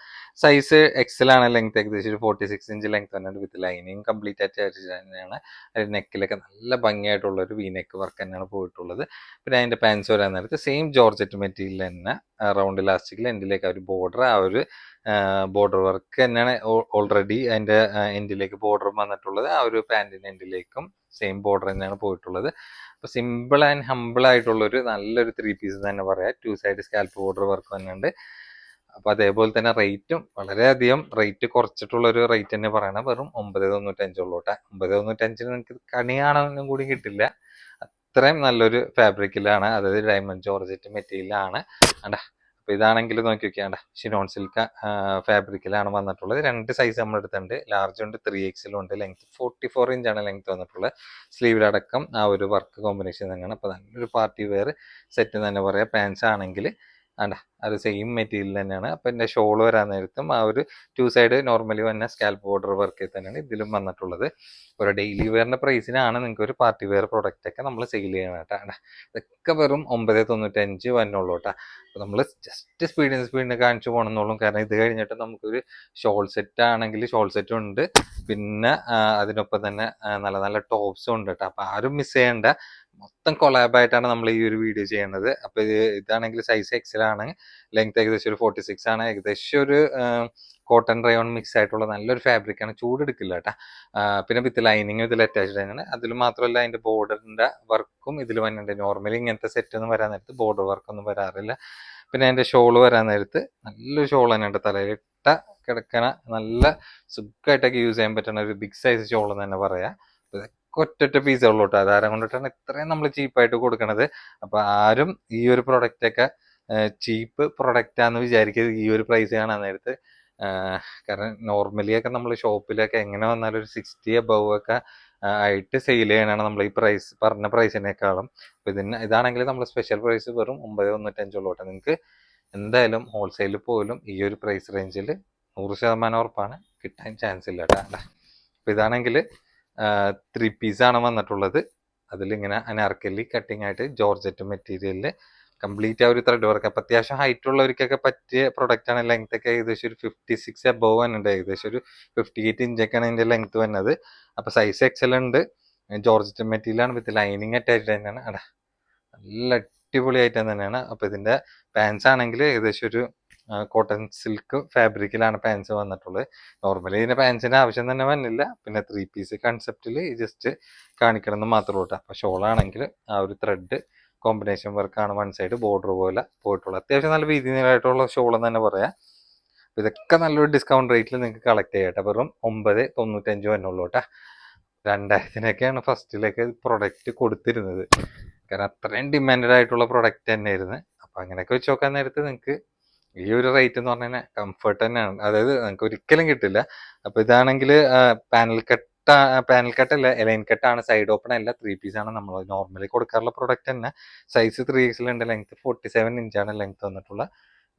സൈസ് എക്സൽ ആണ് ലെങ്ത് ഏകദേശം ഒരു ഫോർട്ടി സിക്സ് ഇഞ്ച് ലെങ്ത് തന്നെ വിത്ത് ലൈനിങ് കംപ്ലീറ്റ് ആയിട്ട് തന്നെയാണ്. നെക്കിലൊക്കെ നല്ല ഭംഗിയായിട്ടുള്ള ഒരു വി നെക്ക് വർക്ക് തന്നെയാണ് പോയിട്ടുള്ളത്. പിന്നെ അതിന്റെ പാൻസ് വരാൻ നേരത്ത് സെയിം ജോർജറ്റ് മെറ്റീരിയൽ തന്നെ. റൗണ്ട് ഇലാസ്റ്റിക്കിൽ എൻഡിലേക്ക് ആ ഒരു ബോർഡർ ആ ഒരു ബോർഡർ വർക്ക് തന്നെയാണ്. ഓൾറെഡി അതിന്റെ എൻഡിലേക്ക് ബോർഡർ വന്നിട്ടുള്ളത്. ആ ഒരു പാന്റിന്റെ എൻഡിലേക്കും സെയിം ബോർഡർ തന്നെയാണ് പോയിട്ടുള്ളത്. അപ്പൊ സിമ്പിൾ ആൻഡ് ഹമ്പിൾ ആയിട്ടുള്ള ഒരു നല്ലൊരു ത്രീ പീസ് തന്നെ പറയാം. Two side scallop border work തന്നെയുണ്ട്. അപ്പൊ അതേപോലെ തന്നെ റേറ്റും വളരെയധികം റേറ്റ് കുറച്ചിട്ടുള്ള ഒരു റേറ്റ് തന്നെ പറയണം. വെറും ഒമ്പത് തൊണ്ണൂറ്റഞ്ചുള്ളൂട്ടെ ഒമ്പത് തൊണ്ണൂറ്റഞ്ചിന് നിങ്ങൾക്ക് കണി കാണാനും കൂടി കിട്ടില്ല. അത്രയും നല്ലൊരു ഫാബ്രിക്കിലാണ് അതായത് ഡയമണ്ട് ജോർജറ്റ് മെറ്റീരിയലാണ് അണ്ട അപ്പൊ ഇതാണെങ്കിൽ നോക്കി നോക്കിയാണ്ട ഷിനോൺ സിൽക്ക് ഫാബ്രിക്കിലാണ് വന്നിട്ടുള്ളത്. രണ്ട് സൈസ് നമ്മൾ എടുത്തിട്ടുണ്ട്. ലാർജ് ഉണ്ട് ത്രീ എക്സിലും ഉണ്ട്. ലെങ്ത് ഫോർട്ടി ഫോർ ഇഞ്ചാണ് ലെങ്ത് വന്നിട്ടുള്ളത്. സ്ലീവിലടക്കം ആ ഒരു വർക്ക് കോമ്പിനേഷൻ തന്നെയാണ്. അപ്പോൾ നല്ലൊരു പാർട്ടി വെയർ സെറ്റ് തന്നെ പറയാം. പാൻസ് ആണെങ്കിൽ ആണ്ട അത് സെയിം മെറ്റീരിയൽ തന്നെയാണ്. അപ്പൊ എന്റെ ഷോൾ വരാൻ നേരത്തും ആ ഒരു ടു സൈഡ് നോർമലി വന്ന സ്കാൽപ്പ് ബോർഡർ വർക്കിൽ തന്നെയാണ് ഇതിലും വന്നിട്ടുള്ളത്. ഒരു ഡെയിലി വെയറിന്റെ പ്രൈസിനാണ് നിങ്ങൾക്ക് ഒരു പാർട്ടി വെയർ പ്രൊഡക്റ്റ് ഒക്കെ നമ്മൾ സെയിൽ ചെയ്യണം കേട്ടോ. ഇതൊക്കെ വെറും ഒമ്പത് തൊണ്ണൂറ്റഞ്ച് വന്നുള്ളൂ കേട്ടോ. നമ്മൾ ജസ്റ്റ് സ്പീഡിന് സ്പീഡിന് കാണിച്ചു പോകണമെന്നുള്ളൂ കാരണം ഇത് കഴിഞ്ഞിട്ട് നമുക്കൊരു ഷോൾ സെറ്റ് ആണെങ്കിൽ ഷോൾ സെറ്റും ഉണ്ട്. പിന്നെ അതിനൊപ്പം തന്നെ നല്ല നല്ല ടോപ്സും ഉണ്ട് കേട്ടോ. അപ്പൊ ആരും മിസ് ചെയ്യേണ്ട. മൊത്തം കൊളാബായിട്ടാണ് നമ്മൾ ഈ ഒരു വീഡിയോ ചെയ്യുന്നത്. അപ്പൊ ഇത് ഇതാണെങ്കിൽ സൈസ് എക്സലാണ് ലെങ്ത് ഏകദേശം ഒരു ഫോർട്ടി സിക്സ് ആണ്. ഏകദേശം ഒരു കോട്ടൺ റയോൺ മിക്സ് ആയിട്ടുള്ള നല്ലൊരു ഫാബ്രിക് ആണ്. ചൂടെടുക്കില്ല കേട്ടാ. പിന്നെ വിത്ത് ലൈനിങ് ഇതിൽ അറ്റാച്ച്ഡ് ആണ് അതിൽ മാത്രമല്ല അതിന്റെ ബോർഡറിന്റെ വർക്കും ഇതിൽ വന്നിട്ടുണ്ട്. നോർമലി ഇങ്ങനത്തെ സെറ്റ് ഒന്നും വരാൻ നേരത്ത് ബോർഡർ വർക്ക് ഒന്നും വരാറില്ല. പിന്നെ അതിന്റെ ഷോൾ വരാൻ നേരത്ത് നല്ലൊരു ഷോൾ തന്നെ ഉണ്ട്. തലയിൽ തലയിലിട്ട കിടക്കണ നല്ല സുഖമായിട്ടൊക്കെ യൂസ് ചെയ്യാൻ പറ്റുന്ന ഒരു ബിഗ് സൈസ് ഷോൾ എന്ന് തന്നെ പറയാം. ഒറ്റൊറ്റ പീസേ ഉള്ളൂ കേട്ടോ അതാരം കൊണ്ടിട്ടാണ് ഇത്രയും നമ്മൾ ചീപ്പായിട്ട് കൊടുക്കണത്. അപ്പൊ ആരും ഈ ഒരു പ്രൊഡക്റ്റ് ഒക്കെ ചീപ്പ് പ്രൊഡക്റ്റ് ആണെന്ന് വിചാരിക്കരുത്. ഈ ഒരു പ്രൈസ് കാണാൻ നേരത്ത്. കാരണം നോർമലി ഒക്കെ നമ്മൾ ഷോപ്പിലൊക്കെ എങ്ങനെ വന്നാലും ഒരു സിക്സ്റ്റി അബവ് ഒക്കെ ആയിട്ട് സെയിൽ ചെയ്യണതാണ് നമ്മൾ ഈ പ്രൈസ് പറഞ്ഞ പ്രൈസിനേക്കാളും അപ്പൊ ഇതിന് ഇതാണെങ്കിൽ നമ്മൾ സ്പെഷ്യൽ പ്രൈസ് വെറും ഒമ്പത് തൊണ്ണൂറ്റഞ്ചുള്ളൂ കേട്ടോ നിങ്ങൾക്ക് എന്തായാലും ഹോൾസെയിൽ പോലും ഈ ഒരു പ്രൈസ് റേഞ്ചിൽ നൂറ് ശതമാനം ഉറപ്പാണ്. കിട്ടാൻ ചാൻസ് ഇല്ല കേട്ടോ അപ്പൊ ഇതാണെങ്കിൽ ത്രീ പീസാണ് വന്നിട്ടുള്ളത്. അതിലിങ്ങനെ അനാർക്കലി കട്ടിങ് ആയിട്ട് ജോർജറ്റ് മെറ്റീരിയലിൽ കംപ്ലീറ്റ് ആ ഒരു ത്രെഡ് വർക്ക് അപ്പം അത്യാവശ്യം ഹൈറ്റ് ഉള്ളവർക്കൊക്കെ പറ്റിയ പ്രൊഡക്റ്റ് ആണ് ലെങ്ത് ഒക്കെ ഏകദേശം ഒരു ഫിഫ്റ്റി സിക്സ് അബവ് വന്നിട്ടുണ്ട്. ഏകദേശം ഒരു ഫിഫ്റ്റി എയ്റ്റ് ഇഞ്ചൊക്കെയാണ് ഇതിന്റെ ലെങ്ത് വന്നത്. അപ്പൊ സൈസ് എക്സൽ ഉണ്ട്. ജോർജറ്റ് മെറ്റീരിയലാണ് വിത്ത് ലൈനിങ് അറ്റാച്ച്ഡ് തന്നെയാണ്. അടാ നല്ല അടിപൊളിയായിട്ട് തന്നെയാണ്. അപ്പൊ ഇതിന്റെ പാൻസ് ആണെങ്കിൽ ഏകദേശം ഒരു കോട്ടൺ സിൽക്ക് ഫാബ്രിക്കിലാണ് പാൻസ് വന്നിട്ടുള്ളത്. നോർമലി ഇതിന് പാൻസിന് ആവശ്യം തന്നെ വന്നില്ല. പിന്നെ ത്രീ പീസ് കൺസെപ്റ്റിൽ ജസ്റ്റ് കാണിക്കണം എന്ന് മാത്രമേ ഉള്ളൂ അപ്പൊ ഷോളാണെങ്കിൽ ആ ഒരു ത്രെഡ് കോമ്പിനേഷൻ വർക്കാണ് വൺ സൈഡ് ബോർഡർ പോലെ പോയിട്ടുള്ളത്. അത്യാവശ്യം നല്ല രീതിയിലായിട്ടുള്ള ഷോൾ എന്ന് തന്നെ പറയാം. ഇതൊക്കെ നല്ലൊരു ഡിസ്കൗണ്ട് റേറ്റിൽ നിങ്ങൾക്ക് കളക്ട് ചെയ്യട്ടെ വെറും ഒമ്പത് തൊണ്ണൂറ്റഞ്ച് വന്നുള്ളൂ കേട്ടോ രണ്ടായിരത്തിനൊക്കെയാണ് ഫസ്റ്റിലേക്ക് പ്രൊഡക്റ്റ് കൊടുത്തിരുന്നത്. കാരണം അത്രയും ഡിമാൻഡ് ആയിട്ടുള്ള പ്രൊഡക്റ്റ് തന്നെയായിരുന്നു. അപ്പൊ അങ്ങനെയൊക്കെ വെച്ച് നോക്കാൻ നേരത്ത് നിങ്ങൾക്ക് ഈ ഒരു റേറ്റ് എന്ന് പറഞ്ഞാൽ കംഫർട്ട് തന്നെയാണ്. അതായത് നമുക്ക് ഒരിക്കലും കിട്ടില്ല. അപ്പൊ ഇതാണെങ്കിൽ പാനൽ കട്ട് പാനൽ കട്ട് അല്ല എലൈൻ കട്ടാണ് സൈഡ് ഓപ്പൺ അല്ല ത്രീ പീസ് ആണ് നമ്മൾ നോർമലി കൊടുക്കാറുള്ള പ്രൊഡക്റ്റ് തന്നെ. സൈസ് ത്രീ എക്സിലുണ്ട് ലെങ്ത് ഫോർട്ടി സെവൻ ഇഞ്ചാണ് ലെങ്ത് വന്നിട്ടുള്ള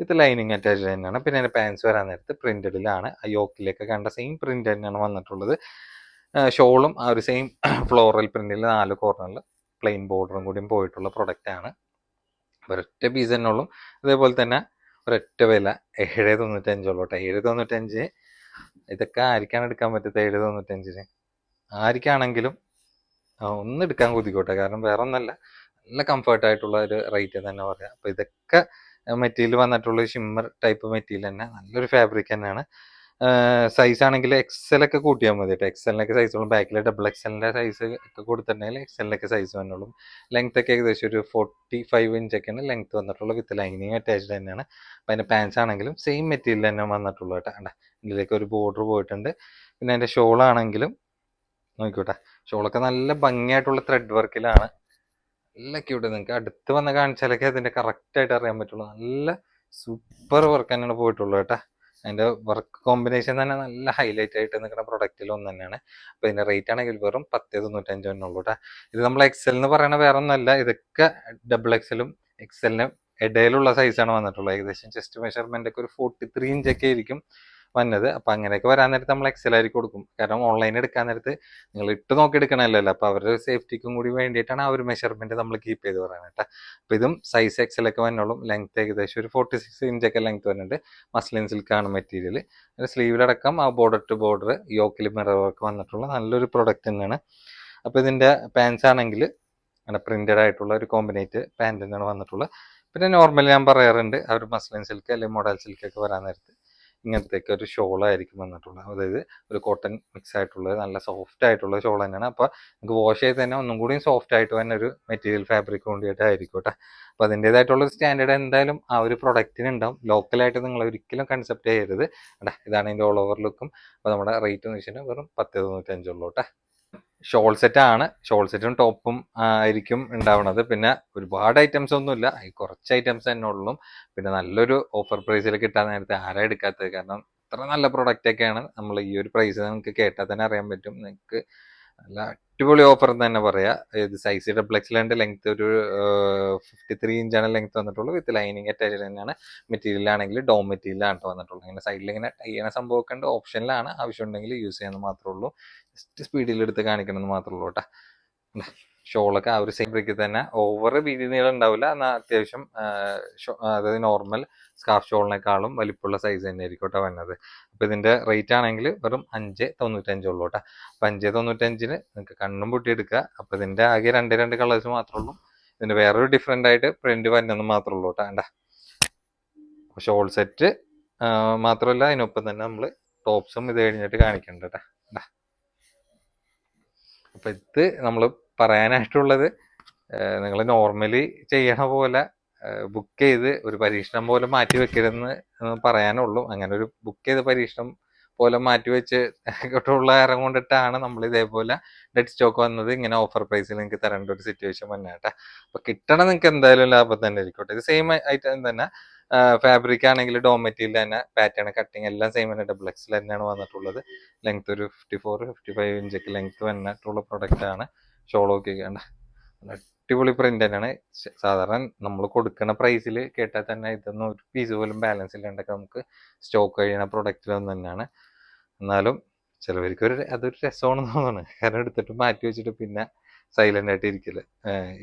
ഇത് ലൈനിങ് അറ്റാച്ച് തന്നെയാണ്. പിന്നെ അതിന്റെ പാൻസ് വരാൻ നേരത്ത് പ്രിന്റഡിലാണ് ആ യോക്കിലേക്ക് കണ്ട സെയിം പ്രിന്റ് തന്നെയാണ് വന്നിട്ടുള്ളത്. ഷോളും ആ ഒരു സെയിം ഫ്ലോറൽ പ്രിന്റിൽ നാല് കോർണറിൽ പ്ലെയിൻ ബോർഡറും കൂടിയും പോയിട്ടുള്ള പ്രൊഡക്റ്റ് ആണ്. ഒരൊറ്റ പീസ് തന്നെ അതേപോലെ തന്നെ ഒരൊറ്റ വില. ഏഴ് തൊണ്ണൂറ്റഞ്ചുള്ളൂ കേട്ടോ. ഏഴ് തൊണ്ണൂറ്റഞ്ച് ഇതൊക്കെ ആർക്കാണ് എടുക്കാൻ പറ്റത്തെ ഏഴ് തൊണ്ണൂറ്റഞ്ചിന്? ആർക്കാണെങ്കിലും ഒന്ന് എടുക്കാൻ കൊതിക്കോട്ടെ. കാരണം വേറെ ഒന്നല്ല നല്ല കംഫർട്ട് ആയിട്ടുള്ള ഒരു റേറ്റ് തന്നെ പറയാം. അപ്പൊ ഇതൊക്കെ മെറ്റീരിയൽ വന്നിട്ടുള്ള ഷിമ്മർ ടൈപ്പ് മെറ്റീരിയൽ തന്നെ. നല്ലൊരു ഫാബ്രിക് തന്നെയാണ്. സൈസ് ആണെങ്കിൽ എക്സൽ ഒക്കെ കൂട്ടിയാൽ മതി കേട്ടോ എക്സലിനൊക്കെ സൈസ് ഉള്ളൂ ബാക്കിൽ ഡബിൾ എക്സലിന്റെ സൈസ് ഒക്കെ കൊടുത്തിട്ടുണ്ടെങ്കിൽ എക്സലിനൊക്കെ സൈസ് വന്നുള്ളൂ ലെങ്ത് ഒക്കെ ഏകദേശം ഒരു ഫോർട്ടി ഫൈവ് ഇഞ്ചൊക്കെയാണ് ലെങ്ത് വന്നിട്ടുള്ളത് വിത്ത് ലൈനിങ് അറ്റാച്ച്ഡ് തന്നെയാണ്. അപ്പം അതിന്റെ പാൻസ് ആണെങ്കിലും സെയിം മെറ്റീരിയൽ തന്നെ വന്നിട്ടുള്ളൂ കേട്ടോ ഇതിലേക്ക് ഒരു ബോർഡർ പോയിട്ടുണ്ട്. പിന്നെ അതിന്റെ ഷോൾ ആണെങ്കിലും നോക്കിക്കോട്ടെ. ഷോളൊക്കെ നല്ല ഭംഗിയായിട്ടുള്ള ത്രെഡ് വർക്കിലാണ് നല്ല ക്യൂട്ട് നിങ്ങൾക്ക് അടുത്ത് വന്ന് കാണിച്ചാലൊക്കെ അതിന്റെ കറക്റ്റായിട്ട് അറിയാൻ പറ്റുള്ളൂ. നല്ല സൂപ്പർ വർക്ക് തന്നെയാണ് പോയിട്ടുള്ളൂ കേട്ടാ അതിന്റെ വർക്ക് കോമ്പിനേഷൻ തന്നെ നല്ല ഹൈലൈറ്റ് ആയിട്ട് നിൽക്കുന്ന പ്രൊഡക്റ്റിൽ ഒന്ന് തന്നെയാണ്. അപ്പൊ ഇതിന്റെ റേറ്റ് ആണെങ്കിൽ വെറും പത്ത് തൊണ്ണൂറ്റഞ്ച് ഉള്ളൂ കേട്ടോ ഇത് നമ്മൾ എക്സൽ എന്ന് പറയുന്ന വേറെ ഒന്നല്ല ഇതൊക്കെ ഡബിൾ എക്സലും എക്സലിനും ഇടയിലുള്ള സൈസാണ് വന്നിട്ടുള്ളത്. ഏകദേശം ചെസ്റ്റ് മെഷർമെന്റ് ഒക്കെ ഒരു ഫോർട്ടി ത്രീ ഇഞ്ചൊക്കെ ആയിരിക്കും. വന്നത്. അപ്പൊ അങ്ങനെയൊക്കെ വരാൻ നേരത്ത് നമ്മൾ എക്സൽ ആയി കൊടുക്കും. കാരണം ഓൺലൈൻ എടുക്കാൻ നേരത്ത് നിങ്ങൾ ഇട്ട് നോക്കി എടുക്കണമല്ലോ അപ്പൊ അവരുടെ സേഫ്റ്റിക്കും കൂടി വേണ്ടിയിട്ടാണ് ആ ഒരു മെഷർമെന്റ് നമ്മൾ കീപ്പ് ചെയ്ത് പറയുന്നത് കേട്ടോ. അപ്പൊ ഇതും സൈസ് എക്സൽ ഒക്കെ വന്നോളും. ലെങ്ത് ഏകദേശം ഒരു ഫോർട്ടി സിക്സ് ഇഞ്ചൊക്കെ ലെങ്ത് വരുന്നുണ്ട് മസ്ലിൻ സിൽക്കാണ് മെറ്റീരിയൽ സ്ലീവിലടക്കം ആ ബോർഡർ ടു ബോർഡർ യോക്കിൽ മിറർ വർക്ക് വന്നിട്ടുള്ള നല്ലൊരു പ്രൊഡക്റ്റ് തന്നെയാണ്. അപ്പൊ ഇതിന്റെ പാൻസ് ആണെങ്കിൽ അങ്ങനെ പ്രിന്റഡ് ആയിട്ടുള്ള ഒരു കോമ്പിനേറ്റ് പാന്റ് തന്നെയാണ് വന്നിട്ടുള്ളത്. പിന്നെ നോർമലി ഞാൻ പറയാറുണ്ട്. ആ ഒരു മസ്ലിൻ സിൽക്ക് അല്ലെങ്കിൽ മോഡൽ സിൽക്ക് ഒക്കെ വരാൻ നേരത്ത് ഇങ്ങനത്തേക്ക് ഒരു ഷോളായിരിക്കും വന്നിട്ടുള്ളത്. അതായത് ഒരു കോട്ടൺ മിക്സ് ആയിട്ടുള്ളത് നല്ല സോഫ്റ്റ് ആയിട്ടുള്ള ഷോൾ തന്നെയാണ് അപ്പൊ നമുക്ക് വാഷ് ചെയ്ത് തന്നെ ഒന്നും കൂടി സോഫ്റ്റ് ആയിട്ട് തന്നെ ഒരു മെറ്റീരിയൽ ഫാബ്രിക് കൊണ്ടിട്ടായിരിക്കും കേട്ടോ അപ്പൊ അതിന്റെതായിട്ടുള്ള സ്റ്റാൻഡേർഡ് എന്തായാലും ആ ഒരു പ്രൊഡക്റ്റിന് ഉണ്ടാവും ലോക്കലായിട്ട് നിങ്ങൾ ഒരിക്കലും കൺസെപ്റ്റ് ചെയ്യരുത്. ഇതാണ് ഇതിന്റെ ഓൾ ഓവർ ലുക്കും. അപ്പൊ നമ്മുടെ റേറ്റ് എന്ന് വെച്ചിട്ടുണ്ടെങ്കിൽ വെറും പത്ത് തൊണ്ണൂറ്റഞ്ചുള്ളൂ കേട്ടോ ഷോൾ സെറ്റ് ആണ്. ഷോൾ സെറ്റും ടോപ്പും ആയിരിക്കും ഉണ്ടാവുന്നത് പിന്നെ ഒരുപാട് ഐറ്റംസ് ഒന്നുമില്ല. ഈ കുറച്ച് ഐറ്റംസ് തന്നെ ഉള്ളൂ. പിന്നെ നല്ലൊരു ഓഫർ പ്രൈസിൽ കിട്ടാൻ നേരത്തെ ആരാ എടുക്കാത്തത്? കാരണം ഇത്ര നല്ല പ്രൊഡക്റ്റ് ഒക്കെയാണ്. നമ്മൾ ഈ ഒരു പ്രൈസ് നിങ്ങൾക്ക് കേട്ടാൽ തന്നെ അറിയാൻ പറ്റും. നിങ്ങൾക്ക് നല്ല അടിപൊളി ഓഫർ എന്ന് തന്നെ പറയാം. ഇത് സൈസ് ലാൻഡ് ലെങ്ത് ഒരു ഫിഫ്റ്റി ത്രീ ഇഞ്ചാണ് ലെങ്ത് വന്നിട്ടുള്ളൂ. വിത്ത് ലൈനിങ് അറ്റാച്ച് തന്നെയാണ്. മെറ്റീരിയൽ ആണെങ്കിൽ ഡോ മെറ്റീരിയൽ ആണ് വന്നിട്ടുള്ളൂ ഇങ്ങനെ സൈഡിൽ ഇങ്ങനെ ടൈ ചെയ്യണ സംഭവമൊക്കെ ഉണ്ട്. ഓപ്ഷനിലാണ് ആവശ്യമുണ്ടെങ്കിൽ യൂസ് ചെയ്യുന്നത് മാത്രമേ ഉള്ളൂ. ജസ്റ്റ് സ്പീഡിൽ എടുത്ത് കാണിക്കണമെന്ന് മാത്രമേ ഉള്ളൂ കേട്ടോ ഷോളൊക്കെ ആ ഒരു സെയിം ബ്രിക്കിൽ തന്നെ. ഓവർ വീതി നീളം ഉണ്ടാവില്ല. എന്നാൽ അത്യാവശ്യം അതായത് നോർമൽ സ്കാർഫ് ഷോളിനേക്കാളും വലിപ്പമുള്ള സൈസ് തന്നെ ആയിരിക്കും കേട്ടോ വന്നത്. അപ്പോൾ ഇതിന്റെ റേറ്റ് ആണെങ്കിൽ വെറും അഞ്ച് തൊണ്ണൂറ്റഞ്ചുള്ളൂ കേട്ടോ അപ്പോൾ അഞ്ച് തൊണ്ണൂറ്റഞ്ചിന് നിങ്ങൾക്ക് കണ്ണും പൊട്ടി എടുക്കുക അപ്പോൾ ഇതിന്റെ ആകെ രണ്ട് രണ്ട് കളേഴ്സ് മാത്രമേ ഉള്ളൂ. ഇതിന്റെ വേറൊരു ഡിഫറെന്റ് ആയിട്ട് പ്രിന്റ് വരുന്നത് മാത്രമേ ഉള്ളൂ കേട്ടോ ഷോൾ സെറ്റ് മാത്രമല്ല അതിനൊപ്പം തന്നെ നമ്മൾ ടോപ്സും ഇത് കഴിഞ്ഞിട്ട് കാണിക്കുന്നുണ്ട് കേട്ടോ അപ്പൊ ഇത് നമ്മൾ പറയാനായിട്ടുള്ളത് നിങ്ങൾ നോർമലി ചെയ്യണ പോലെ ബുക്ക് ചെയ്ത് ഒരു പരീക്ഷണം പോലെ മാറ്റി വെക്കരുതെന്ന് പറയാനുള്ളൂ. അങ്ങനെ ഒരു ബുക്ക് ചെയ്ത് പരീക്ഷണം പോലെ മാറ്റി വെച്ച് ഉള്ള ഇറം കൊണ്ടിട്ടാണ് നമ്മൾ ഇതേപോലെ ഡെഡ് സ്റ്റോക്ക് വന്നത്. ഇങ്ങനെ ഓഫർ പ്രൈസിൽ നിങ്ങൾക്ക് തരേണ്ട ഒരു സിറ്റുവേഷൻ വന്നേട്ടാ. അപ്പൊ കിട്ടണം നിങ്ങൾക്ക് എന്തായാലും ലാഭം തന്നെ ആയിരിക്കട്ടെ ഇത് സെയിം ഐറ്റം തന്നെ. ഫാബ്രിക് ആണെങ്കിൽ ഡോ മെറ്റീരിയൽ തന്നെ പാറ്റേൺ കട്ടിങ് എല്ലാം സെയിം തന്നെ. ഡബിൾ എക്സിൽ തന്നെയാണ് വന്നിട്ടുള്ളത്. ലെങ്ത് ഒരു ഫിഫ്റ്റി ഫോർ ഫിഫ്റ്റി ഫൈവ് ഇഞ്ചൊക്കെ ലെങ്ത് വന്നിട്ടുള്ള പ്രൊഡക്റ്റ് ആണ്. ഷോളൊക്കെ കണ്ട അടിപൊളി പ്രിന്റ് തന്നെയാണ്. സാധാരണ നമ്മൾ കൊടുക്കുന്ന പ്രൈസിൽ കേട്ടാൽ തന്നെ ഇതൊന്നും ഒരു പീസ് പോലും ബാലൻസ് ഇല്ലാണ്ടൊക്കെ നമുക്ക് സ്റ്റോക്ക് കഴിയുന്ന പ്രൊഡക്റ്റിലൊന്നും തന്നെയാണ്. എന്നാലും ചിലവർക്ക് ഒരു അതൊരു രസമാണെന്ന് തോന്നുന്നു. കാരണം എടുത്തിട്ട് മാറ്റി വെച്ചിട്ട് പിന്നെ സൈലന്റ് ആയിട്ട് ഇരിക്കില്ല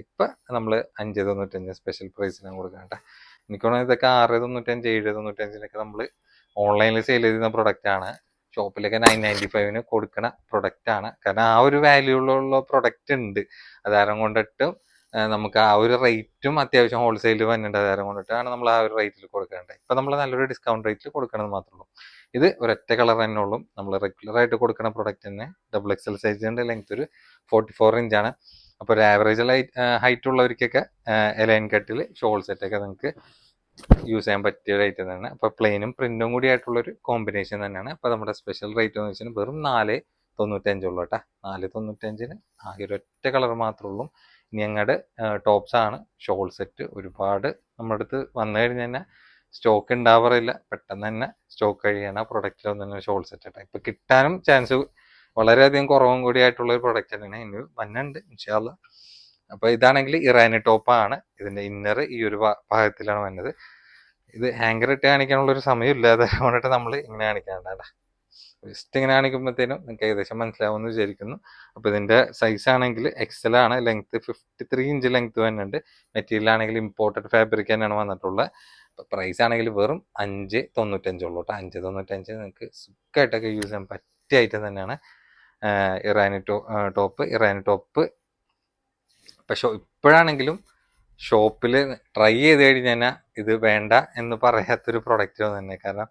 ഇപ്പൊ നമ്മൾ അഞ്ച് തൊണ്ണൂറ്റഞ്ച് സ്പെഷ്യൽ പ്രൈസിനാണ് കൊടുക്കണ്ട എനിക്ക് ഇതൊക്കെ ആറ് തൊണ്ണൂറ്റഞ്ച് ഏഴ് തൊണ്ണൂറ്റഞ്ചിനൊക്കെ നമ്മൾ ഓൺലൈനിൽ സെയിൽ ചെയ്യുന്ന പ്രൊഡക്റ്റ് ആണ്. ഷോപ്പിലൊക്കെ നയൻ നയന്റി ഫൈവിന് കൊടുക്കുന്ന പ്രൊഡക്റ്റ് ആണ്. കാരണം ആ ഒരു വാല്യൂള്ള പ്രൊഡക്റ്റ് ഉണ്ട്. അതാരം കൊണ്ടിട്ട് നമുക്ക് ആ ഒരു റേറ്റും അത്യാവശ്യം ഹോൾസെയിൽ വന്നിട്ട് അതാരം കൊണ്ടിട്ടാണ് നമ്മൾ ആ ഒരു റേറ്റിൽ കൊടുക്കേണ്ടത് ഇപ്പം നമ്മൾ നല്ലൊരു ഡിസ്കൗണ്ട് റേറ്റിൽ കൊടുക്കണമെന്ന് മാത്രമേ ഉള്ളൂ. ഇത് ഒരൊറ്റ കളർ തന്നെ ഉള്ളൂ. നമ്മൾ റെഗുലർ ആയിട്ട് കൊടുക്കുന്ന പ്രൊഡക്റ്റ് തന്നെ. ഡബിൾ എക്സൽ സൈസിന്റെ ലെങ്ത് ഒരു ഫോർട്ടി ഫോർ ഇഞ്ചാണ് അപ്പോൾ ഒരു ആവറേജ് ഹൈറ്റ് ഉള്ളവർക്കൊക്കെ എലൈൻ കട്ടിൽ ഷോൾ സെറ്റൊക്കെ നിങ്ങൾക്ക് യൂസ് ചെയ്യാൻ പറ്റിയ റേറ്റ് തന്നെയാണ്. അപ്പോൾ പ്ലെയിനും പ്രിന്റും കൂടി ആയിട്ടുള്ള ഒരു കോമ്പിനേഷൻ തന്നെയാണ്. അപ്പോൾ നമ്മുടെ സ്പെഷ്യൽ റേറ്റ് എന്ന് വെച്ചാൽ വെറും നാല് തൊണ്ണൂറ്റഞ്ചുള്ളൂ കേട്ടോ. നാല് തൊണ്ണൂറ്റഞ്ചിന് ആകെ ഒരു ഒറ്റ കളർ മാത്രമേ ഉള്ളൂ. ഇനി ഞങ്ങളുടെ ടോപ്സ് ആണ്. ഷോൾ സെറ്റ് ഒരുപാട് നമ്മുടെ അടുത്ത് വന്നു കഴിഞ്ഞ് തന്നെ സ്റ്റോക്ക് ഉണ്ടാവാറില്ല പെട്ടെന്ന് തന്നെ സ്റ്റോക്ക് കഴിയണ പ്രൊഡക്റ്റിലൊന്നും തന്നെ ഷോൾ സെറ്റ് ആട്ടെ ഇപ്പൊ കിട്ടാനും ചാൻസ് വളരെയധികം കുറവും കൂടി ആയിട്ടുള്ള ഒരു പ്രൊഡക്റ്റ് തന്നെയാണ്. ഇനി വന്നുണ്ട് ഇൻഷാല്ല അപ്പൊ ഇതാണെങ്കിൽ ഇറാനി ടോപ്പാണ്. ഇതിന്റെ ഇന്നർ ഈ ഒരു ഭാഗത്തിലാണ് വന്നത്. ഇത് ഹാങ്കർ ഇട്ട് കാണിക്കാനുള്ള ഒരു സമയം ഇല്ലാതെ കൊണ്ടിട്ട് നമ്മൾ ഇങ്ങനെ കാണിക്കാണ്ടാ. ജസ്റ്റ് ഇങ്ങനെ കാണിക്കുമ്പോഴത്തേനും നിങ്ങൾക്ക് ഏകദേശം മനസ്സിലാവുമെന്ന് വിചാരിക്കുന്നു. അപ്പൊ ഇതിന്റെ സൈസ് ആണെങ്കിൽ എക്സൽ ആണ്. Length fifty three inch length വരുന്നുണ്ട് മെറ്റീരിയൽ ആണെങ്കിൽ ഇമ്പോർട്ടഡ് ഫാബ്രിക് തന്നെയാണ് വന്നിട്ടുള്ളത്. പ്രൈസ് ആണെങ്കിൽ വെറും അഞ്ച് തൊണ്ണൂറ്റഞ്ചുള്ളൂ കേട്ടോ അഞ്ച് തൊണ്ണൂറ്റഞ്ച് നിങ്ങൾക്ക് സുഖമായിട്ടൊക്കെ യൂസ് ചെയ്യാൻ പറ്റിയ ഐറ്റം തന്നെയാണ് ഇറാനി ടോ ടോപ്പ്. ഇറാനി ടോപ്പ് പക്ഷെ ഇപ്പോഴാണെങ്കിലും ഷോപ്പിൽ ട്രൈ ചെയ്ത് കഴിഞ്ഞാൽ ഇത് വേണ്ട എന്ന് പറയാത്തൊരു പ്രൊഡക്റ്റ് തന്നെ കാരണം